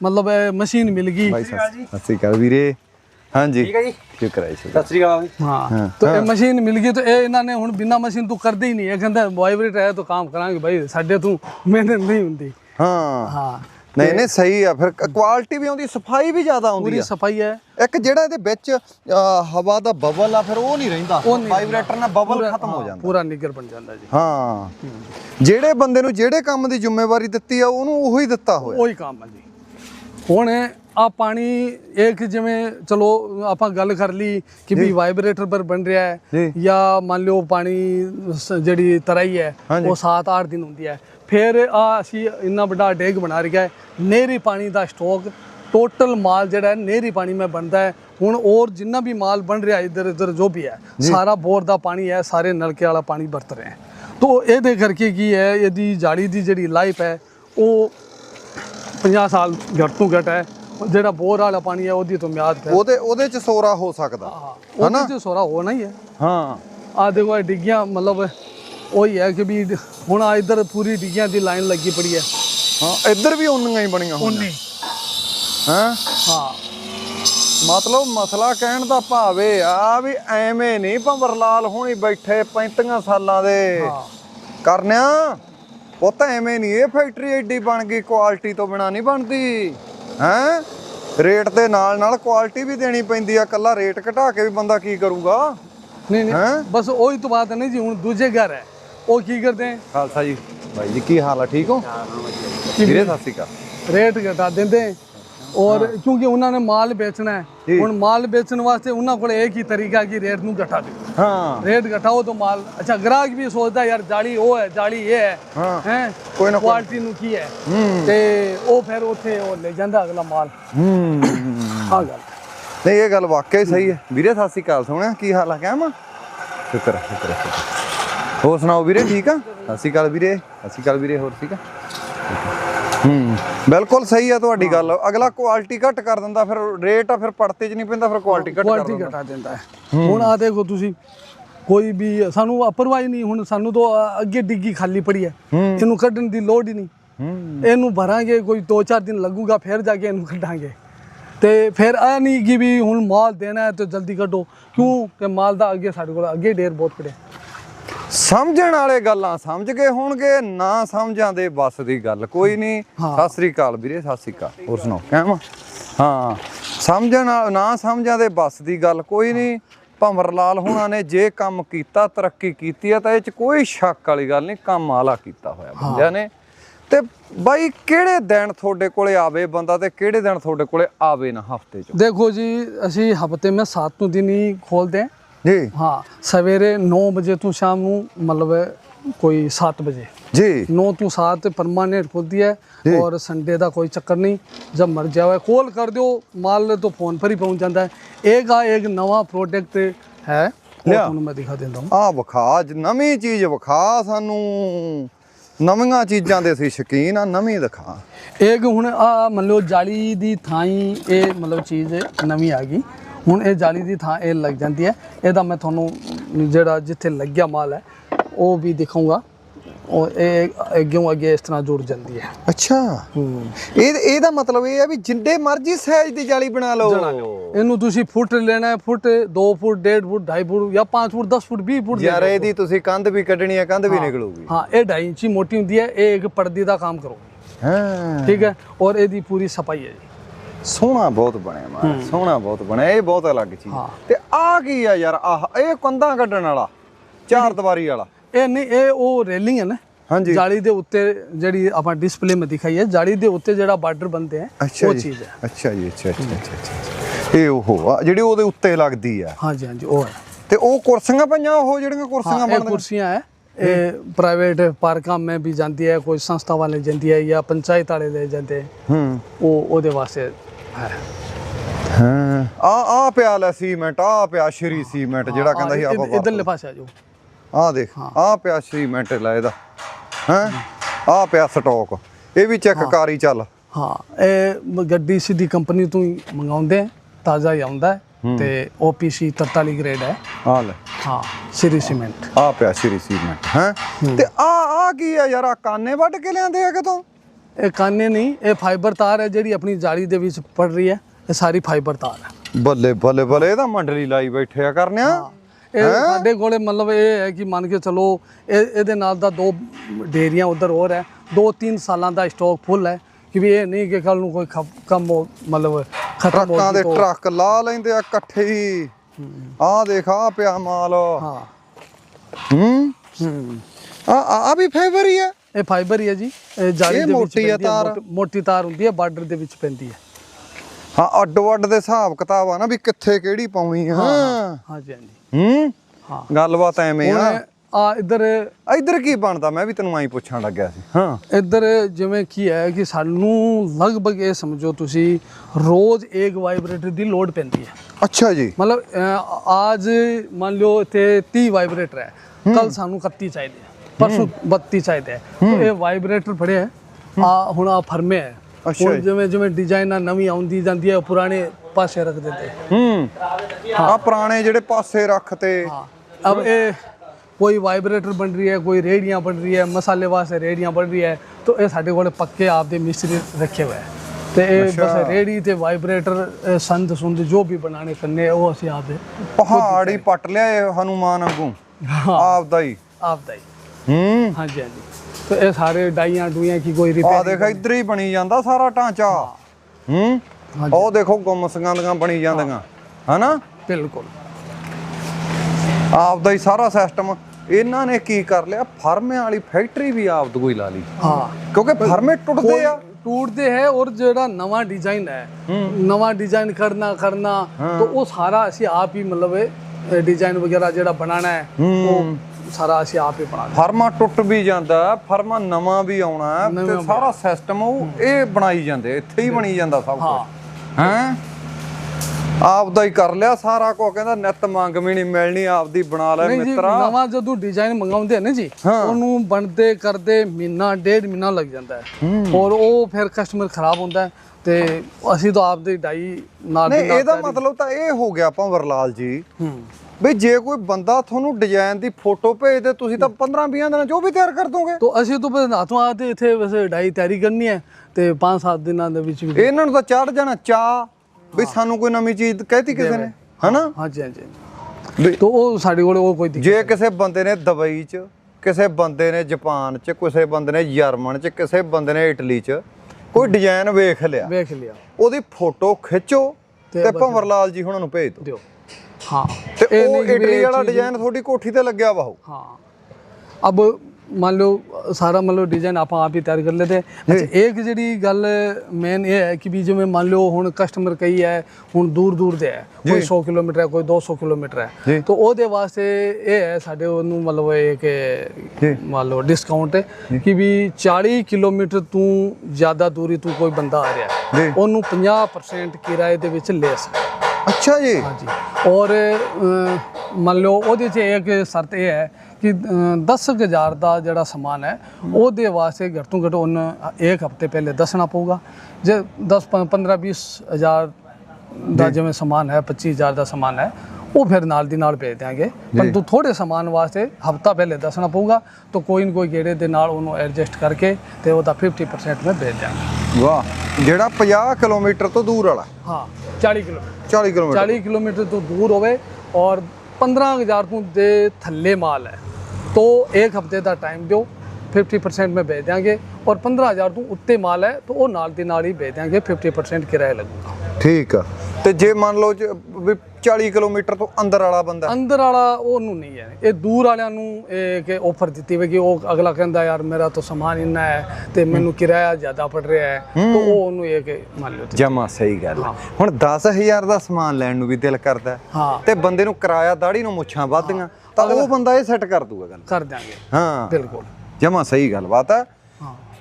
ਮਤਲਬ ਇਹ ਮਸ਼ੀਨ ਮਿਲ ਗਈ
ਬਾਈ ਸਤਿ ਸਤਿ ਸ੍ਰੀ ਅਕਾਲ ਵੀਰੇ ਹਾਂਜੀ
ਠੀਕ ਹੈ ਜੀ
ਸ਼ੁਕਰ ਹੈ ਸ਼ੁਕਰ
ਸਤਿ ਸ੍ਰੀ ਅਕਾਲ ਜੀ
ਹਾਂ ਤਾਂ ਇਹ ਮਸ਼ੀਨ ਮਿਲ ਗਈ ਤਾਂ ਇਹ ਇਹਨਾਂ ਨੇ ਹੁਣ ਬਿਨਾ ਮਸ਼ੀਨ ਤੋਂ ਕਰਦੇ ਹੀ ਨਹੀਂ ਇਹ ਕਹਿੰਦਾ ਵਾਈਬ੍ਰੇਟਰ ਹੈ ਤਾਂ ਕੰਮ ਕਰਾਂਗੇ ਭਾਈ ਸਾਡੇ ਤੋਂ ਮਿਹਨਤ ਨਹੀਂ ਹੁੰਦੀ
ਹਾਂ
ਹਾਂ
ਨਹੀਂ ਨਹੀਂ ਸਹੀ ਆ। ਫਿਰ ਕੁਆਲਿਟੀ ਵੀ ਆਉਂਦੀ ਸਫ਼ਾਈ ਵੀ ਜ਼ਿਆਦਾ ਆਉਂਦੀ
ਪੂਰੀ
ਆ।
ਸਫ਼ਾਈ ਹੈ।
ਇੱਕ ਜਿਹੜਾ ਇਹਦੇ ਵਿੱਚ ਹਵਾ ਦਾ ਬਬਲ ਆ ਫਿਰ ਉਹ ਨਹੀਂ ਰਹਿੰਦਾ। ਵਾਈਬ੍ਰੇਟਰ ਨਾਲ ਬਬਲ ਖਤਮ ਹੋ ਜਾਂਦਾ।
ਪੂਰਾ ਨਿੱਗਰ ਬਣ ਜਾਂਦਾ ਜੀ।
ਹਾਂ। ਜਿਹੜੇ ਬੰਦੇ ਨੂੰ ਜਿਹੜੇ ਕੰਮ ਦੀ ਜ਼ਿੰਮੇਵਾਰੀ ਦਿੱਤੀ ਆ ਉਹਨੂੰ ਉਹੀ ਦਿੱਤਾ ਹੋਇਆ।
ਉਹੀ ਕੰਮ ਹੈ ਜੀ। ਹੁਣ ਆ ਪਾਣੀ ਇੱਕ ਜਿਵੇਂ ਚਲੋ ਆਪਾਂ ਗੱਲ ਕਰ ਲਈ ਕਿ ਵੀ ਵਾਈਬ੍ਰੇਟਰ ਪਰ ਬਣ ਰਿਹਾ। ਹੈ ਜਾਂ। ਮੰਨ ਲਿਓ ਪਾਣੀ ਜਿਹੜੀ ਤਰਾਈ ਹੈ। ਉਹ 7-8 ਦਿਨ ਹੁੰਦੀ ਹੈ। ਫਿਰ ਆ ਅਸੀਂ ਇੰਨਾ ਵੱਡਾ ਡੈਗ ਬਣਾ ਰਿਹਾ ਹੈ। ਨਹਿਰੀ ਪਾਣੀ ਦਾ ਸਟਾਕ ਟੋਟਲ ਮਾਲ ਜਿਹੜਾ ਹੈ ਨਹਿਰੀ ਪਾਣੀ ਮੈਂ ਬਣਦਾ ਹੈ। ਹੁਣ ਔਰ ਜਿੰਨਾ ਵੀ ਮਾਲ ਬਣ ਰਿਹਾ ਇੱਧਰ ਇੱਧਰ ਜੋ ਵੀ ਹੈ ਸਾਰਾ ਬੋਰ ਦਾ ਪਾਣੀ ਹੈ ਸਾਰੇ ਨਲਕੇ ਵਾਲਾ ਪਾਣੀ ਵਰਤ ਰਹੇ ਹੈ। ਤੋ ਇਹਦੇ ਕਰਕੇ ਕੀ ਹੈ ਇਹਦੀ ਜਾਲੀ ਦੀ ਜਿਹੜੀ ਲਾਈਫ ਹੈ ਉਹ 50 ਸਾਲ ਘੱਟ ਤੋਂ ਘੱਟ ਹੈ। ਜਿਹੜਾ ਬੋਰ ਵਾਲਾ ਪਾਣੀ ਹੈ ਉਹਦੀ ਤੋਂ ਮਿਆਦ ਹੈ।
ਉਹਦੇ ਉਹਦੇ ਚ ਸੋਰਾ ਹੋ ਸਕਦਾ।
ਉਹਦੇ ਚ ਸੋਰਾ ਹੋਣਾ ਹੀ ਹੈ।
ਹਾਂ।
ਆ ਦੇਖੋ ਇਹ ਡਿੱਗੀਆਂ ਮਤਲਬ ਉਹੀ ਹੈ ਕਿ ਵੀ ਹੁਣ ਆ ਇੱਧਰ ਪੂਰੀ ਡਿੱਗੀਆਂ ਦੀ ਲਾਈਨ ਲੱਗੀ ਪੜੀ ਹੈ।
ਹਾਂ ਇੱਧਰ ਵੀ ਉਨੀਆਂ ਹੀ ਬਣੀਆਂ ਹੋਈਆਂ। ਹਾਂ?
ਹਾਂ।
ਮਤਲਬ ਮਸਲਾ ਕਹਿਣ ਦਾ ਭਾਵ ਇਹ ਆ ਵੀ ਐਵੇਂ ਨਹੀਂ ਭੰਵਰ ਲਾਲ ਹੋਣੀ ਬੈਠੇ 35 ਸਾਲਾਂ ਦੇ।
ਹਾਂ।
ਕਰਨਿਆ ਪੁੱਤ ਐਵੇਂ ਨਹੀਂ ਇਹ ਫੈਕਟਰੀ ਐਡੀ ਬਣ ਗਈ ਕੁਆਲਿਟੀ ਤੋਂ ਬਿਨਾ ਨਹੀਂ ਬਣਦੀ। ਹੈ? ਰੇਟ ਦੇ ਨਾਲ ਨਾਲ ਕੁਆਲਿਟੀ ਵੀ ਦੇਣੀ ਪੈਂਦੀ ਆ ਕੱਲਾ ਰੇਟ ਘਟਾ ਕੇ ਵੀ ਬੰਦਾ ਕੀ ਕਰੂਗਾ?
ਨਹੀਂ ਨਹੀਂ
ਹੈਂ?
ਬਸ ਉਹੀ ਤਾਂ ਬਾਤ ਹੈ ਨਹੀਂ ਜੀ ਹੁਣ ਦੂਜੇ ਘਰ ਹੈ। ਉਹ ਕੀ ਕਰਦੇ ਹੈ
ਖਾਲਸਾ ਜੀ। ਭਾਈ ਜੀ ਕੀ ਹਾਲ ਆ? ਠੀਕ ਹੋ? ਵੀਰੇ ਸਤਿ ਸ਼੍ਰੀ
ਰੇਟ ਘਟਾ ਦਿੰਦੇ। ਔਰ ਕਿਉਂਕਿ ਉਹਨਾਂ ਨੇ ਮਾਲ ਵੇਚਣਾ ਹੈ ਹੁਣ ਮਾਲ ਵੇਚਣ ਵਾਸਤੇ ਉਹਨਾਂ ਕੋਲ ਇੱਕ ਹੀ ਤਰੀਕਾ ਕਿ ਰੇਟ ਨੂੰ ਘਟਾ ਦਿਓ
ਹਾਂ।
ਰੇਟ ਘਟਾਓ ਤਾਂ ਮਾਲ ਅੱਛਾ ਗ੍ਰਾਹਕ ਵੀ ਸੋਚਦਾ ਯਾਰ ਜਾਲੀ ਉਹ ਹੈ ਜਾਲੀ ਇਹ
ਹੈ।
ਹੈ।
ਕੋਈ ਨਾ ਕੋਈ-
ਕੁਆਲਿਟੀ ਨੂੰ ਕੀ ਹੈ? ਤੇ ਉਹ ਫਿਰ ਉੱਥੇ ਉਹ ਲੈ ਜਾਂਦਾ ਅਗਲਾ ਮਾਲ।
ਹੂੰ।
ਗੱਲ।
ਨਹੀਂ ਇਹ ਗੱਲ ਵਾਕਿਆ ਹੀ ਸਹੀ ਹੈ। ਵੀਰੇ ਸਤਿ ਸ਼੍ਰੀ ਅਕਾਲ। ਕੀ ਹਾਲ ਆ? ਕਹਿਮਾ ਸ਼ੁਕਰ ਹੈ, ਸ਼ੁਕਰ ਹੋਰ ਸੁਣਾਓ ਵੀਰੇ ਠੀਕ ਆ? ਸਤਿ ਸ਼੍ਰੀ ਅਕਾਲ ਵੀਰੇ ਸਤਿ ਸ਼੍ਰੀ ਅਕਾਲ ਵੀਰੇ ਹੋਰ ਠੀਕ ਆ? ਹੂੰ ਬਿਲਕੁਲ ਸਹੀ ਆ ਤੁਹਾਡੀ ਗੱਲ। ਅਗਲਾ ਕੁਆਲਿਟੀ ਘੱਟ ਕਰ ਦਿੰਦਾ ਫਿਰ ਰੇਟ ਆ ਫਿਰ ਪੜਤੇ 'ਚ ਨਹੀਂ ਪੈਂਦਾ ਫਿਰ ਕੁਆਲਿਟੀ ਘੱਟ ਕਰ
ਕੁਆਲਿਟੀ
ਦਿੰਦਾ।
ਘਟਾ ਦਿੰਦਾ ਹੈ। ਹੁਣ ਆ ਦੇਖੋ ਤੁਸੀਂ ਕੋਈ ਵੀ ਸਾਨੂੰ ਅਪਰਵਾਹੀ ਨਹੀਂ ਹੁਣ ਸਾਨੂੰ ਤਾਂ ਅੱਗੇ ਡਿੱਗੀ ਖਾਲੀ ਪੜੀ ਹੈ। ਇਹਨੂੰ ਕੱਢਣ ਦੀ ਲੋੜ ਹੀ ਨਹੀਂ।
ਹੂੰ।
ਇਹਨੂੰ ਭਰਾਂਗੇ ਕੋਈ 2-4 ਦਿਨ ਲੱਗੂਗਾ ਫਿਰ ਜਾ ਕੇ ਇਹਨੂੰ ਕੱਢਾਂਗੇ। ਤੇ ਫਿਰ ਆ ਨਹੀਂ ਕਿ ਵੀ ਹੁਣ ਮਾਲ ਦੇਣਾ ਹੈ ਤੇ ਜਲਦੀ ਕੱਢੋ। ਕਿਉਂ? ਕਿ ਮਾਲ ਦਾ ਅੱਗੇ ਸਾਡੇ ਕੋਲ ਅੱਗੇ ਢੇਰ ਬਹੁਤ ਪੜਿਆ
ਸਮਝਣ ਵਾਲੇ ਗੱਲਾਂ ਸਮਝ ਗਏ ਹੋਣਗੇ ਨਾ ਸਮਝਾਂ ਦੇ ਬਸ ਦੀ ਗੱਲ। ਕੋਈ ਨਹੀਂ। ਸਤਿ ਸ੍ਰੀ ਅਕਾਲ ਵੀਰੇ ਸਤਿ ਸ੍ਰੀ ਅਕਾਲ। ਹੋਰ ਸੁਣਾਓ? ਕਹਿਮ ਹਾਂ? ਸਮਝਣ ਨਾ ਸਮਝਾਂ ਦੇ ਬਸ ਦੀ ਗੱਲ ਕੋਈ ਨਹੀਂ। ਭਮਰ ਲਾਲ ਹੁਣਾਂ ਨੇ ਜੇ ਕੰਮ ਕੀਤਾ ਤਰੱਕੀ ਕੀਤੀ ਹੈ ਤਾਂ ਇਹ 'ਚ ਕੋਈ ਸ਼ੱਕ ਵਾਲੀ ਗੱਲ ਨਹੀਂ। ਕੰਮ ਆਲਾ ਕੀਤਾ ਹੋਇਆ ਬੰਦਿਆਂ ਨੇ। ਤੇ ਬਾਈ ਕਿਹੜੇ ਦਿਨ ਤੁਹਾਡੇ ਕੋਲੇ ਆਵੇ ਬੰਦਾ ਤੇ ਕਿਹੜੇ ਦਿਨ ਤੁਹਾਡੇ ਕੋਲੇ ਆਵੇ ਨਾ ਹਫ਼ਤੇ 'ਚ?
ਦੇਖੋ ਜੀ ਅਸੀਂ ਹਫ਼ਤੇ ਮੈਂ 7 ਨੂੰ ਦਿਨ ਹੀ ਖੋਲਦੇ ਹਾਂ।
ਜੀ
ਹਾਂ ਸਵੇਰੇ 9 ਵਜੇ ਤੋਂ ਸ਼ਾਮ ਨੂੰ ਮਤਲਬ ਕੋਈ 7 ਵਜੇ
ਜੀ
9 ਤੋਂ 7 परमानेंट खुलती है
जी।
और संडे का कोई चक्कर नहीं जब मर जाओ कॉल कर दो माल तो फोन पर ही पहुंच जाता है एक आ एक नवा प्रोडक्ट है वो
लिया।
ਤੁਹਾਨੂੰ ਮੈਂ ਦਿਖਾ ਦਿੰਦਾ ਹੂੰ
ਆ ਵਿਖਾ ਅੱਜ ਨਵੀਂ ਚੀਜ਼ ਵਿਖਾ ਸਾਨੂੰ ਨਵੀਆਂ ਚੀਜ਼ਾਂ ਦੇ ਸੀ ਸ਼ਕੀਨ ਆ ਨਵੀਂ ਦਿਖਾ
ਇੱਕ ਹੁਣ ਆ ਮੰਨ ਲਓ ਜਾਲੀ ਦੀ ਥਾਂ ਹੀ ਇਹ ਮਤਲਬ ਚੀਜ਼ ਨਵੀਂ ਆ ਗਈ ਹੁਣ ਇਹ ਜਾਲੀ ਦੀ ਥਾਂ ਇਹ ਲੱਗ ਜਾਂਦੀ ਹੈ। ਇਹਦਾ ਮੈਂ ਤੁਹਾਨੂੰ ਜਿਹੜਾ ਜਿੱਥੇ ਲੱਗਿਆ ਮਾਲ ਹੈ ਉਹ ਵੀ ਦਿਖਾਉਂਗਾ ਉਹ ਇਹ ਅੱਗੇ ਅੱਗੇ ਇਸ ਤਰ੍ਹਾਂ ਜੁੜ ਜਾਂਦੀ ਹੈ।
ਅੱਛਾ। ਇਹ ਇਹਦਾ ਮਤਲਬ ਇਹ ਹੈ ਵੀ ਜਿੰਦੇ ਮਰਜ਼ੀ ਸਾਈਜ਼ ਦੀ ਜਾਲੀ ਬਣਾ ਲਓ।
ਇਹਨੂੰ ਤੁਸੀਂ ਫੁੱਟ ਲੈਣਾ ਹੈ ਫੁੱਟ 2 ਫੁੱਟ 1.5 ਫੁੱਟ 2.5 ਫੁੱਟ ਜਾਂ 5 ਫੁੱਟ 10 ਫੁੱਟ 20 ਫੁੱਟ
ਯਾਰ ਇਹਦੀ ਤੁਸੀਂ ਕੰਧ ਵੀ ਕੱਢਣੀ ਆ ਕੰਧ ਵੀ ਨਿਕਲੂਗੀ।
ਹਾਂ ਇਹ 2.5 ਇੰਚੀ ਮੋਟੀ ਹੁੰਦੀ ਹੈ ਇਹ ਇੱਕ ਪਰਦੇ ਦਾ ਕੰਮ ਕਰੋਗੀ
ਹਾਂ।
ਠੀਕ ਹੈ? ਔਰ ਇਹਦੀ ਪੂਰੀ ਸਫ਼ਾਈ ਹੈ ਜੀ।
ਸੋਹਣਾ ਬਹੁਤ ਬਣਿਆ ਮਾਰ ਸੋਹਣਾ ਬਹੁਤ ਬਣਿਆ ਇਹ ਬਹੁਤ ਅਲੱਗ ਚੀਜ਼। ਤੇ ਆ ਕੀ ਆ ਯਾਰ ਆਹ ਇਹ ਕੰਧਾਂ ਕੱਢਣ ਵਾਲਾ ਚਾਰ ਦੀਵਾਰੀ ਵਾਲਾ।
ਇਹ ਨਹੀਂ ਇਹ ਉਹ ਰੇਲਿੰਗ ਹੈ ਨਾ
ਹਾਂਜੀ।
ਜਾਲੀ ਦੇ ਉੱਤੇ ਜਿਹੜੀ ਆਪਾਂ ਡਿਸਪਲੇ ਮੇ ਦਿਖਾਈ ਜਾਲੀ ਦੇ ਉੱਤੇ ਜਿਹੜਾ ਬਾਰਡਰ ਬੰਦੇ ਹੈ ਉਹ ਚੀਜ਼ ਹੈ।
ਅੱਛਾ ਜੀ ਅੱਛਾ ਅੱਛਾ ਇਹ ਉਹ ਆ ਜਿਹੜੀ ਉਹਦੇ ਉੱਤੇ ਲੱਗਦੀ ਆ।
ਹਾਂਜੀ ਹਾਂਜੀ ਉਹ ਹੈ।
ਤੇ ਉਹ ਕੁਰਸੀਆਂ ਪਈਆਂ ਉਹ ਜਿਹੜੀਆਂ ਕੁਰਸੀਆਂ ਬਣਦੀਆਂ?
ਕੁਰਸੀਆਂ ਹੈ। ਇਹ ਪ੍ਰਾਈਵੇਟ ਪਾਰਕਾਂ ਮੇ ਵੀ ਜਾਂਦੀ ਹੈ ਕੋਈ ਸੰਸਥਾ ਵਾਲੇ ਜਾਂਦੀ ਹੈ ਜਾਂ ਪੰਚਾਇਤ ਵਾਲੇ ਜਾਂਦੇ
ਹੂੰ।
ਉਹ ਉਹਦੇ ਵਾਸਤੇ ਹੈ।
ਆ ਆ ਪਿਆ ਲੈ ਸੀਮੈਂਟ ਆ ਪਿਆ ਸ਼੍ਰੀ ਸੀਮੈਂਟ ਜਿਹੜਾ ਕਹਿੰਦਾ ਸੀ ਆਪਾਂ
ਇਧਰਲੇ ਪਾਸੇ। ਆ ਜਾਓ।
ਆ ਦੇਖ ਆ ਪਿਆ ਸੀਮੈਂਟ ਲੈ ਇਹਦਾ। ਹੈ? ਆ ਪਿਆ ਸਟਾਕ। ਇਹ ਵੀ ਚੈੱਕ ਕਰੀ ਚੱਲ।
ਹਾਂ ਇਹ ਗੱਡੀ ਸਿੱਧੀ ਕੰਪਨੀ ਤੋਂ ਹੀ ਮੰਗਾਉਂਦੇ ਹੈ ਤਾਜ਼ਾ ਹੀ ਆਉਂਦਾ ਤੇ OPC 43 ਗ੍ਰੇਡ ਹੈ।
ਆ ਲੈ।
ਹਾਂ ਸ੍ਰੀ ਸੀਮੈਂਟ।
ਆ ਪਿਆ ਸ਼੍ਰੀ ਸੀਮੈਂਟ ਹੈ? ਤੇ ਆ ਆ ਕੀ ਆ ਯਾਰ ਆ ਕਾਨੇ ਵੱਢ ਕੇ ਲਿਆਂਦੇ ਆ ਕਿਤੋਂ?
ਇਹ ਕਾਨੇ ਨਹੀਂ ਇਹ ਫਾਈਬਰ ਤਾਰ ਹੈ ਜਿਹੜੀ ਆਪਣੀ ਜਾਲੀ ਦੇ ਵਿੱਚ ਪੜ ਰਹੀ ਹੈ ਇਹ ਸਾਰੀ ਫਾਈਬਰ ਤਾਰ ਹੈ।
ਬੱਲੇ ਬੱਲੇ ਬੱਲੇ ਇਹਦਾ ਮੰਡਲੀ ਲਾਈ ਬੈਠੇ ਆ ਕਰਨਿਆ।
ਇਹ ਸਾਡੇ ਕੋਲੇ ਮਤਲਬ ਇਹ ਹੈ ਕਿ ਮੰਨ ਕੇ ਚਲੋ ਇਹ ਇਹਦੇ ਨਾਲ ਦਾ ਦੋ ਡੇਰੀਆਂ ਉਧਰ ਹੋਰ ਹੈ ਦੋ ਤਿੰਨ ਸਾਲਾਂ ਦਾ ਸਟਾਕ ਫੁੱਲ ਹੈ ਕਿ ਵੀ ਇਹ ਨਹੀਂ ਕਿ ਕੱਲ ਨੂੰ ਕੋਈ ਕੰਮ ਹੋ ਮਤਲਬ ਖਤਮ ਹੋ
ਟਰੱਕਾਂ ਦੇ ਟਰੱਕ ਲਾ ਲੈਂਦੇ ਆ ਇਕੱਠੇ ਹੀ। ਆ ਦੇਖ ਆ ਪਿਆ ਮਾਲ।
ਹਾਂ।
ਹੂੰ?
ਹੂੰ।
ਆ ਆ ਵੀ ਫਾਈਬਰ ਹੀ ਆ
ਇਹ ਫਾਈਬਰ ਹੀ ਹੈ ਜੀ। ਇਹ ਜਾਲੀ
ਇਹ
ਦੇ ਵਿੱਚ
ਮੋਟੀ ਆ
ਪੈਂਦੀ ਹੈ,
ਤਾਰ।
ਮੋਟੀ- ਮੋਟੀ ਤਾਰ ਹੁੰਦੀ ਹੈ ਬਾਰਡਰ ਦੇ ਵਿੱਚ ਪੈਂਦੀ ਹੈ।
ਹਾਂ ਅੱਡੋ ਅੱਡ ਦੇ ਹਿਸਾਬ ਕਿਤਾਬ ਆ ਨਾ ਵੀ ਕਿੱਥੇ ਕਿਹੜੀ ਪਾਉਣੀ ਆ।
ਹਾਂਜੀ ਹਾਂਜੀ।
ਹੂੰ?
ਹਾਂ।
ਗੱਲਬਾਤ ਐਵੇਂ
ਹੁਣ
ਆ
ਆ ਇੱਧਰ
ਇੱਧਰ ਕੀ ਬਣਦਾ? ਮੈਂ ਵੀ ਤੈਨੂੰ ਆਈ ਪੁੱਛਣ ਲੱਗਿਆ ਸੀ। ਹਾਂ।
ਇੱਧਰ ਜਿਵੇਂ ਕੀ ਹੈ ਕਿ ਸਾਨੂੰ ਲਗਭਗ ਇਹ ਸਮਝੋ ਤੁਸੀਂ ਰੋਜ਼ ਇੱਕ ਵਾਈਬ੍ਰੇਟਰ ਦੀ ਲੋਡ ਪੈਂਦੀ ਹੈ।
ਅੱਛਾ ਜੀ।
ਮਤਲਬ ਅਹ, ਅੱਜ ਮੰਨ ਲਿਓ ਇੱਥੇ 30 ਵਾਈਬ੍ਰੇਟਰ ਹੈ। ਕੱਲ ਸਾਨੂੰ 31 ਚਾਹੀਦੇ ਹੈ ਪਰਸੂ ਬੱਤੀ ਚਾਹੀਦੇ ਹੈ। ਇਹ ਵਾਈਬ੍ਰੇਟਰ ਫੜਿਆ ਆ ਹੁਣ ਆ ਫਰਮੇ ਹੈ।
ਅੱਛਾ
ਜਿਵੇਂ ਜਿਵੇਂ ਡਿਜ਼ਾਈਨ ਆ ਨਵੀਂ ਆਉਂਦੀ ਜਾਂਦੀ ਹੈ ਪੁਰਾਣੇ ਪਾਸੇ ਰੱਖ ਦਿੰਦੇ।
ਹੂੰ। ਆ ਪੁਰਾਣੇ ਜਿਹੜੇ ਪਾਸੇ
ਰੱਖਤੇ ਅਬ ਇਹ ਕੋਈ ਵਾਈਬ੍ਰੇਟਰ ਬਣ ਰਹੀ ਹੈ ਕੋਈ ਰੇੜੀਆਂ ਬਣ ਰਹੀ ਹੈ ਮਸਾਲੇ ਵਾਸਤੇ ਰੇੜੀਆਂ ਬਣ ਰਹੀ ਹੈ ਤਾਂ ਇਹ ਸਾਡੇ ਕੋਲ ਪੱਕੇ ਆਪਦੇ ਮਿਸਤਰੀ ਰੱਖੇ ਹੋਏ ਤੇ ਇਹ ਬਸ ਰੇੜੀ ਤੇ ਵਾਈਬ੍ਰੇਟਰ ਸੰਦ ਸੁੰਦ ਜੋ ਵੀ ਬਣਾਣੇ ਕਰਨੇ ਉਹ ਅਸੀਂ ਆਪਦੇ
ਪਹਾੜ ਹੀ ਪਟ ਲਿਆ ਹਨੂਮਾਨ ਵਾਂਗੂ। ਆਪਦਾ ਹੀ।
ਆਪਦਾ ਹੀ।
ਹੂੰ।
ਹਾਂਜੀ ਹਾਂਜੀ। ਤੇ ਇਹ ਸਾਰੇ ਡਾਈਆਂ ਡੂਈਆਂ ਕੀ ਕੋਈ
ਆ
ਰਿਪੇਅਰ
ਦੇਖ ਇੱਧਰ ਹੀ ਬਣੀ ਜਾਂਦਾ ਸਾਰਾ ਢਾਂਚਾ। ਹੂੰ। ਉਹ ਦੇਖੋ ਗੁੰਮਸੀਆਂ ਦੀਆਂ ਬਣੀ ਜਾਂਦੀਆਂ। ਹਨਾ?
ਬਿਲਕੁਲ।
ਆਪਦਾ ਹੀ ਸਾਰਾ ਸਿਸਟਮ ਇਹਨਾਂ ਨੇ ਕੀ ਕਰ ਲਿਆ? ਫਰਮਿਆਂ ਵਾਲੀ ਫੈਕਟਰੀ ਵੀ ਆਪਦ ਕੋਈ ਲਾ ਲਈ।
ਹਾਂ।
ਕਿਉਂਕਿ ਫਰਮੇ ਟੁੱਟਦੇ ਆ।
ਟੂਟਦੇ ਹੈ ਔਰ ਜਿਹੜਾ ਨਵਾਂ ਡਿਜ਼ਾਈਨ ਹੈ ਨਵਾਂ ਡਿਜ਼ਾਈਨ ਕਰਨਾ ਕਰਨਾ ਤਾਂ ਉਹ ਸਾਰਾ ਅਸੀਂ ਆਪ ਹੀ ਮਤਲਬ ਡਿਜ਼ਾਈਨ ਵਗੈਰਾ ਜਿਹੜਾ ਬਣਾਉਣਾ ਹੈ ਉਹ ਸਾਰਾ ਅਸੀਂ ਆਪ ਹੀ
ਫਰਮਾ ਟੁੱਟ ਵੀ ਜਾਂਦਾ ਫਰਮਾ ਨਵਾਂ ਵੀ ਆਉਣਾ ਤੇ ਸਾਰਾ ਸਿਸਟਮ ਉਹ ਇਹ ਬਣਾਈ ਜਾਂਦੇ ਇੱਥੇ ਹੀ ਬਣੀ ਜਾਂਦਾ ਸਭ ਕੁਝ ਹੈ। ਆਪਦਾ ਹੀ ਕਰ ਲਿਆ ਸਾਰਾ ਕੁਝ ਕਹਿੰਦਾ ਨਿਤ ਮੰਗ ਵੀ ਨਹੀਂ ਮਿਲਣੀ ਆਪਦੀ ਬਣਾ ਲੈ ਮਿੱਤਰਾ।
ਨਵਾਂ ਜਦੋਂ ਡਿਜ਼ਾਈਨ ਮੰਗਾਉਂਦੇ ਨਾ ਜੀ ਉਹਨੂੰ ਬਣਦੇ ਕਰਦੇ ਮਹੀਨਾ ਡੇਢ ਮਹੀਨਾ ਲੱਗ ਜਾਂਦਾ ਹੈ। ਔਰ ਉਹ ਫਿਰ ਕਸਟਮਰ ਖਰਾਬ ਹੁੰਦਾ ਹੈ ਤੇ ਅਸੀਂ ਤਾਂ ਆਪਦੀ ਡਾਈ ਨਾਲ ਦੀ
ਨਹੀਂ ਇਹਦਾ ਮਤਲਬ ਤਾਂ ਇਹ ਹੋ ਗਿਆ ਆਪਾਂ ਵਰਲਾਲ ਜੀ। ਵੀ ਜੇ ਕੋਈ ਬੰਦਾ ਤੁਹਾਨੂੰ ਡਿਜ਼ਾਈਨ ਦੀ ਫੋਟੋ ਭੇਜ ਦੇ ਤੁਸੀਂ ਤਾਂ 15 20 ਦਿਨਾਂ ਚ ਉਹ ਵੀ ਤਿਆਰ ਕਰ ਦੋਗੇ।
तो ਅਸੀਂ ਤੋਂ ਬਸ ਨਾਤੋਂ ਆਤੇ ਇੱਥੇ ਵੈਸੇ ਡਾਈ ਤਿਆਰੀ ਕਰਨੀ ਹੈ ਤੇ 5-7 ਦਿਨਾਂ ਦੇ ਵਿੱਚ ਵੀ
ਇਹਨਾਂ ਨੂੰ ਤਾਂ ਚੜ ਜਾਣਾ ਚਾ ਵੀ ਸਾਨੂੰ ਕੋਈ ਨਵੀਂ ਚੀਜ਼ ਕਹਿਤੀ ਕਿਸੇ ਨੇ ਹਨਾ?
ਹਾਂਜੀ ਹਾਂਜੀ
ਵੀ
ਤਾਂ ਉਹ ਸਾਡੇ ਕੋਲ ਉਹ ਕੋਈ ਦਿੱਕਤ
ਜੇ ਕਿਸੇ ਬੰਦੇ ਨੇ ਦੁਬਈ ਚ ਕਿਸੇ ਬੰਦੇ ਨੇ ਜਾਪਾਨ ਚ ਕਿਸੇ ਬੰਦੇ ਨੇ ਜਰਮਨ ਚ ਕਿਸੇ ਬੰਦੇ ਨੇ ਇਟਲੀ ਚ ਕੋਈ ਡਿਜ਼ਾਈਨ ਵੇਖ ਲਿਆ।
ਵੇਖ ਲਿਆ।
ਉਹਦੀ ਫੋਟੋ ਖਿੱਚੋ
ਤੇ
ਤੇ ਭੰਵਰਲਾਲ ਜੀ ਹੁਣਾਂ ਨੂੰ ਭੇਜ ਦਿਓ।
ਦਿਓ। ਹਾਂ
ਤੇ
ਇਹ
ਉਹ
ਨਹੀਂ ਕਿ ਵੀ
ਇਟਲੀ
ਇਹ
ਵਾਲਾ
ਚੀਜ਼-
ਡਿਜ਼ਾਈਨ ਤੁਹਾਡੀ ਕੋਠੀ ਤੇ ਲੱਗਿਆ ਵਾ ਉਹ
हाँ अब मान लो सारा मतलब डिजाइन आप आप ही तैयार कर लेते हैं अच्छा एक ਜਿਹੜੀ ਗੱਲ ਮੇਨ ਇਹ ਹੈ ਕਿ ਵੀ ਜਿਵੇਂ ਮੰਨ ਲਓ ਹੁਣ ਕਸਟਮਰ ਕਈ ਹੈ ਹੁਣ ਦੂਰ ਦੂਰ ਦੇ ਹੈ ਕੋਈ 100 ਕਿਲੋਮੀਟਰ ਹੈ ਕੋਈ 200 ਕਿਲੋਮੀਟਰ
ਜੀ।
ਹੈ ਤਾਂ ਉਹਦੇ ਵਾਸਤੇ ਇਹ ਹੈ ਸਾਡੇ ਉਹਨੂੰ ਮਤਲਬ ਇਹ
ਜੀ।
ਕਿ ਮੰਨ ਲਓ ਡਿਸਕਾਊਂਟ ਹੈ ਕਿ ਵੀ 40 ਕਿਲੋਮੀਟਰ ਤੋਂ ਜ਼ਿਆਦਾ ਦੂਰੀ ਤੋਂ ਕੋਈ ਬੰਦਾ ਆ ਰਿਹਾ
ਜੀ।
ਹੈ ਉਹਨੂੰ 50% ਕਿਰਾਏ ਦੇ ਵਿੱਚ ਲੈ ਸਕਦਾ
ਅੱਛਾ ਜੀ।
ਹਾਂਜੀ। ਔਰ ਮੰਨ ਲਓ ਉਹਦੇ 'ਚ ਇੱਕ ਸ਼ਰਤ ਇਹ ਹੈ ਕਿ 10000 ਦਾ ਜਿਹੜਾ ਸਮਾਨ ਹੈ ਉਹਦੇ ਵਾਸਤੇ ਘੱਟ ਤੋਂ ਘੱਟ ਉਹਨ ਇੱਕ ਹਫ਼ਤੇ ਪਹਿਲੇ ਦੱਸਣਾ ਪਊਗਾ। ਜੇ 10 15 20 ਹਜ਼ਾਰ ਦਾ ਜਿਵੇਂ ਸਮਾਨ ਹੈ 25000 ਦਾ ਸਮਾਨ ਹੈ ਉਹ ਫਿਰ ਨਾਲ ਦੀ ਨਾਲ ਭੇਜ ਦਿਆਂਗੇ। ਪਰੰਤੂ ਥੋੜੇ ਸਮਾਨ ਵਾਸਤੇ ਹਫਤਾ ਪਹਿਲੇ ਦੱਸਣਾ ਪਊਗਾ ਤਾਂ ਕੋਈ ਨਾ ਕੋਈ ਗੇੜੇ ਦੇ ਨਾਲ ਉਹਨੂੰ ਐਡਜਸਟ ਕਰਕੇ ਤੇ ਉਹਦਾ 50% ਮੈਂ ਭੇਜ ਦਿਆਂਗੇ।
ਵਾਹ ਜਿਹੜਾ 50 ਕਿਲੋਮੀਟਰ ਤੋਂ ਦੂਰ ਵਾਲਾ?
ਹਾਂ 40 ਕਿਲੋਮੀਟਰ
40 ਕਿਲੋਮੀਟਰ।
40 ਕਿਲੋਮੀਟਰ ਤੋਂ ਦੂਰ ਹੋਵੇ ਔਰ 15000 ਤੋਂ ਦੇ ਥੱਲੇ ਮਾਲ ਹੈ। ਤੋ ਇੱਕ ਹਫ਼ਤੇ ਦਾ ਟਾਈਮ ਦਿਓ 50% ਮੈਂ ਭੇਜ ਦਿਆਂਗੇ ਔਰ 15000 ਤੋਂ ਉੱਤੇ ਮਾਲ ਹੈ ਤਾਂ ਉਹ ਨਾਲ ਦੀ ਨਾਲ ਹੀ ਭੇਜ ਦਿਆਂਗੇ 50% ਕਿਰਾਇਆ ਲੱਗੂਗਾ।
ਠੀਕ ਆ। ਤੇ ਜੇ ਮੰਨ ਲਓ ਵੀ 40 ਕਿਲੋਮੀਟਰ ਤੋਂ ਅੰਦਰ ਵਾਲਾ ਬੰਦਾ
ਅੰਦਰ ਵਾਲਾ ਉਹਨੂੰ ਨਹੀਂ ਹੈ। ਇਹ ਦੂਰ ਵਾਲਿਆਂ ਨੂੰ ਇਹ ਕਿ ਆਫਰ ਦਿੱਤੀ ਹੋਈ ਕਿ ਉਹ ਅਗਲਾ ਕਹਿੰਦਾ ਯਾਰ ਮੇਰਾ ਤਾਂ ਸਮਾਨ ਇੰਨਾ ਹੈ ਤੇ ਮੈਨੂੰ ਕਿਰਾਇਆ ਜ਼ਿਆਦਾ ਪੜ ਰਿਹਾ ਹੈ। ਤਾਂ ਉਹ ਉਹਨੂੰ ਇਹ ਕਿ ਮੰਨ ਲਿਓ।
ਜਮਾ ਸਹੀ ਗੱਲ। ਹੁਣ 10000 ਦਾ ਸਮਾਨ ਲੈਣ ਨੂੰ ਵੀ ਦਿਲ ਕਰਦਾ ਹੈ। ਤੇ ਬੰਦੇ ਨੂੰ ਕਿਰਾਇਆ ਦਾੜੀ ਨੂੰ ਮੁੱਛਾਂ ਵੱਧਦੀਆਂ ਤਾਂ ਉਹ ਬੰਦਾ ਇਹ ਸੈੱਟ ਕਰ ਦੂਗਾ ਗੱਲ।
ਕਰ ਦਿਆਂਗੇ।
ਹਾਂ।
ਬਿਲਕੁਲ।
ਜਮਾ ਸਹੀ ਗੱਲ ਬਾਤ ਹਾਂ।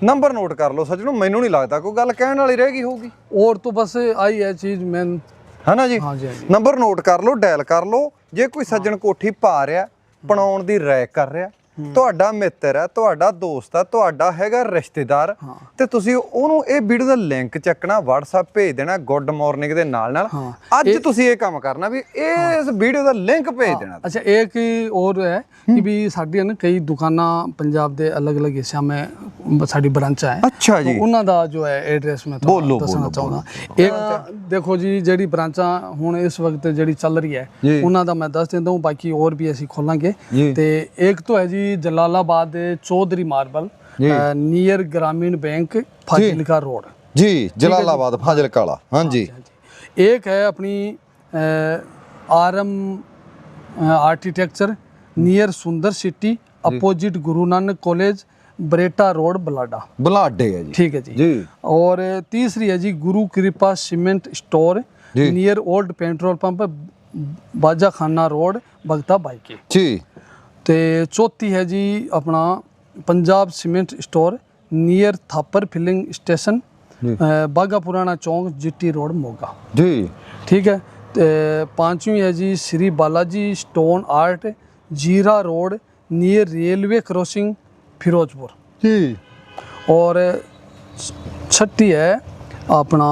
ਨੰਬਰ ਨੋਟ ਕਰ ਲਓ ਸੱਜਣੋ ਮੈਨੂੰ ਨਹੀਂ ਲੱਗਦਾ ਕੋਈ ਗੱਲ ਕਹਿਣ ਵਾਲੀ ਰਹਿ ਗਈ ਹੋਊਗੀ
और तो बस आई है चीज मैं
ਹਨਾ ਜੀ
हाँ जी हाँ जी
ਨੰਬਰ ਨੋਟ ਕਰ ਲਓ ਡਾਇਲ ਕਰ ਲਓ ਜੇ ਕੋਈ ਸੱਜਣ ਕੋਠੀ ਪਾ ਰਿਹਾ ਬਣਾਉਣ ਦੀ ਰਾਇ ਕਰ ਰਿਹਾ ਤੁਹਾਡਾ ਮਿੱਤਰ ਹੈ ਤੁਹਾਡਾ ਦੋਸਤ ਹੈ ਤੁਹਾਡਾ ਹੈਗਾ ਰਿਸ਼ਤੇਦਾਰ ਤੇ ਤੁਸੀਂ ਉਹਨੂੰ ਇਹ ਵੀਡੀਓ ਦਾ ਲਿੰਕ ਚੱਕਣਾ WhatsApp ਭੇਜ ਦੇਣਾ ਗੁੱਡ ਮਾਰਨਿੰਗ ਦੇ ਨਾਲ ਨਾਲ। ਅੱਜ ਤੁਸੀਂ ਇਹ ਕੰਮ ਕਰਨਾ ਵੀ ਇਸ ਵੀਡੀਓ ਦਾ ਲਿੰਕ ਭੇਜ ਦੇਣਾ।
ਅੱਛਾ ਇਹ ਕੀ ਹੋਰ ਹੈ ਕਿ ਵੀ ਸਾਡੀਆਂ ਨਾ ਕਈ ਦੁਕਾਨਾਂ ਪੰਜਾਬ ਦੇ ਅਲੱਗ-ਅਲੱਗ ਹਿੱਸਿਆਂ ਮੇ ਸਾਡੀ ਬ੍ਰਾਂਚਾਂ ਹੈ।
ਅੱਛਾ ਜੀ।
ਉਹਨਾਂ ਦਾ ਜੋ ਹੈ ਐਡਰੈਸ ਮੈਂ ਤੁਹਾਨੂੰ ਦੱਸਣਾ ਚਾਹੁੰਦਾ। ਇੱਕ ਦੇਖੋ ਜੀ ਜਿਹੜੀ ਬ੍ਰਾਂਚਾਂ ਹੁਣ ਇਸ ਵਕਤ ਜਿਹੜੀ ਚੱਲ ਰਹੀ ਹੈ ਉਹਨਾਂ ਦਾ ਮੈਂ ਦੱਸ ਦਿੰਦਾ ਹਾਂ ਬਾਕੀ ਹੋਰ ਵੀ ਅਸੀਂ ਖੋਲਾਂਗੇ। ਤੇ ਇੱਕ ਤਾਂ ਹੈ ਜੀ जी Jalalabad Chaudhary marble
near
Gramin bank Fazilka road जी
जलालाबाद फाजिलका वाला हाँ जी
एक है अपनी आरम architecture near Sundar city opposite Guru Nanak college Bareta road बलाडा
बलाडे है जी
ठीक है जी,
जी।
और तीसरी है जी Guru Kripa
cement
store near old petrol pump Bajakhana road बगता बाइके
जी
ਤੇ ਚੌਥੀ ਹੈ ਜੀ ਆਪਣਾ Punjab cement store near Thapar filling station Bagha Purana ਚੌਂਕ ਜੀਟੀ ਰੋਡ ਮੋਗਾ।
ਜੀ।
ਠੀਕ ਹੈ? ਤੇ ਪੰਜਵੀਂ ਹੈ ਜੀ Shri Balaji stone art Zira road near railway crossing Ferozepur.
ਜੀ।
ਔਰ ਛੱਟੀ ਹੈ ਆਪਣਾ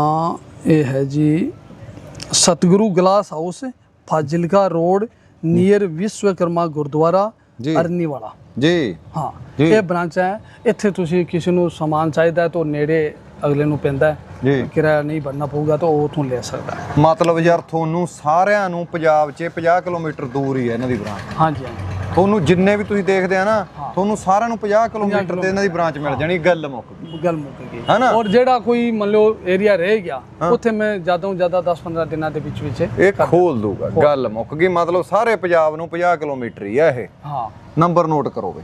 ਇਹ ਹੈ ਜੀ Satguru glass house Fazilka road near Vishwakarma gurdwara
जी।
ਅਰਨੀ ਵਾਲਾ।
ਜੀ।
ਹਾਂ
ਜੀ।
ਇਹ ਬ੍ਰਾਂਚ ਹੈ। ਇੱਥੇ ਤੁਸੀਂ ਕਿਸੇ ਨੂੰ ਸਮਾਨ ਚਾਹੀਦਾ ਹੈ ਤਾਂ ਨੇੜੇ ਅਗਲੇ ਨੂੰ ਪੈਂਦਾ ਹੈ।
ਜੀ।
ਕਿਰਾਇਆ ਨਹੀਂ ਭਰਨਾ ਪਊਗਾ ਤਾਂ ਉਹ ਉਥੋਂ ਲੈ ਸਕਦਾ ਹੈ।
ਮਤਲਬ ਯਾਰ ਤੁਹਾਨੂੰ ਸਾਰਿਆਂ ਨੂੰ ਪੰਜਾਬ 'ਚ 50 ਕਿਲੋਮੀਟਰ ਦੂਰ ਹੀ ਹੈ ਇਹਨਾਂ ਦੀ ਬ੍ਰਾਂਚ।
ਹਾਂਜੀ ਹਾਂਜੀ।
ਤੁਹਾਨੂੰ ਜਿੰਨੇ ਵੀ ਤੁਸੀਂ ਦੇਖਦੇ ਆ ਨਾ ਤੁਹਾਨੂੰ ਸਾਰਿਆਂ ਨੂੰ 50 ਕਿਲੋਮੀਟਰ ਤੇ ਇਹਨਾਂ ਦੀ ਬ੍ਰਾਂਚ ਮਿਲ ਜਾਣੀ ਗੱਲ ਮੁੱਕ ਗਈ।
ਗੱਲ ਮੁੱਕ ਗਈ।
ਹੈਨਾ?
ਔਰ ਜਿਹੜਾ ਕੋਈ ਮੰਨ ਲਓ ਏਰੀਆ ਰਹਿ ਗਿਆ ਉੱਥੇ ਮੈਂ ਜ਼ਿਆਦਾ ਤੋਂ ਜ਼ਿਆਦਾ 10-15 ਦਿਨਾਂ ਦੇ ਵਿੱਚ ਵਿੱਚ
ਇਹ ਖੋਲ ਦੂਗਾ ਗੱਲ ਮੁੱਕ ਗਈ। ਮਤਲਬ ਸਾਰੇ ਪੰਜਾਬ ਨੂੰ 50 ਕਿਲੋਮੀਟਰ ਹੀ ਆ ਇਹ।
ਹਾਂ।
ਨੰਬਰ ਨੋਟ ਕਰੋ ਬਈ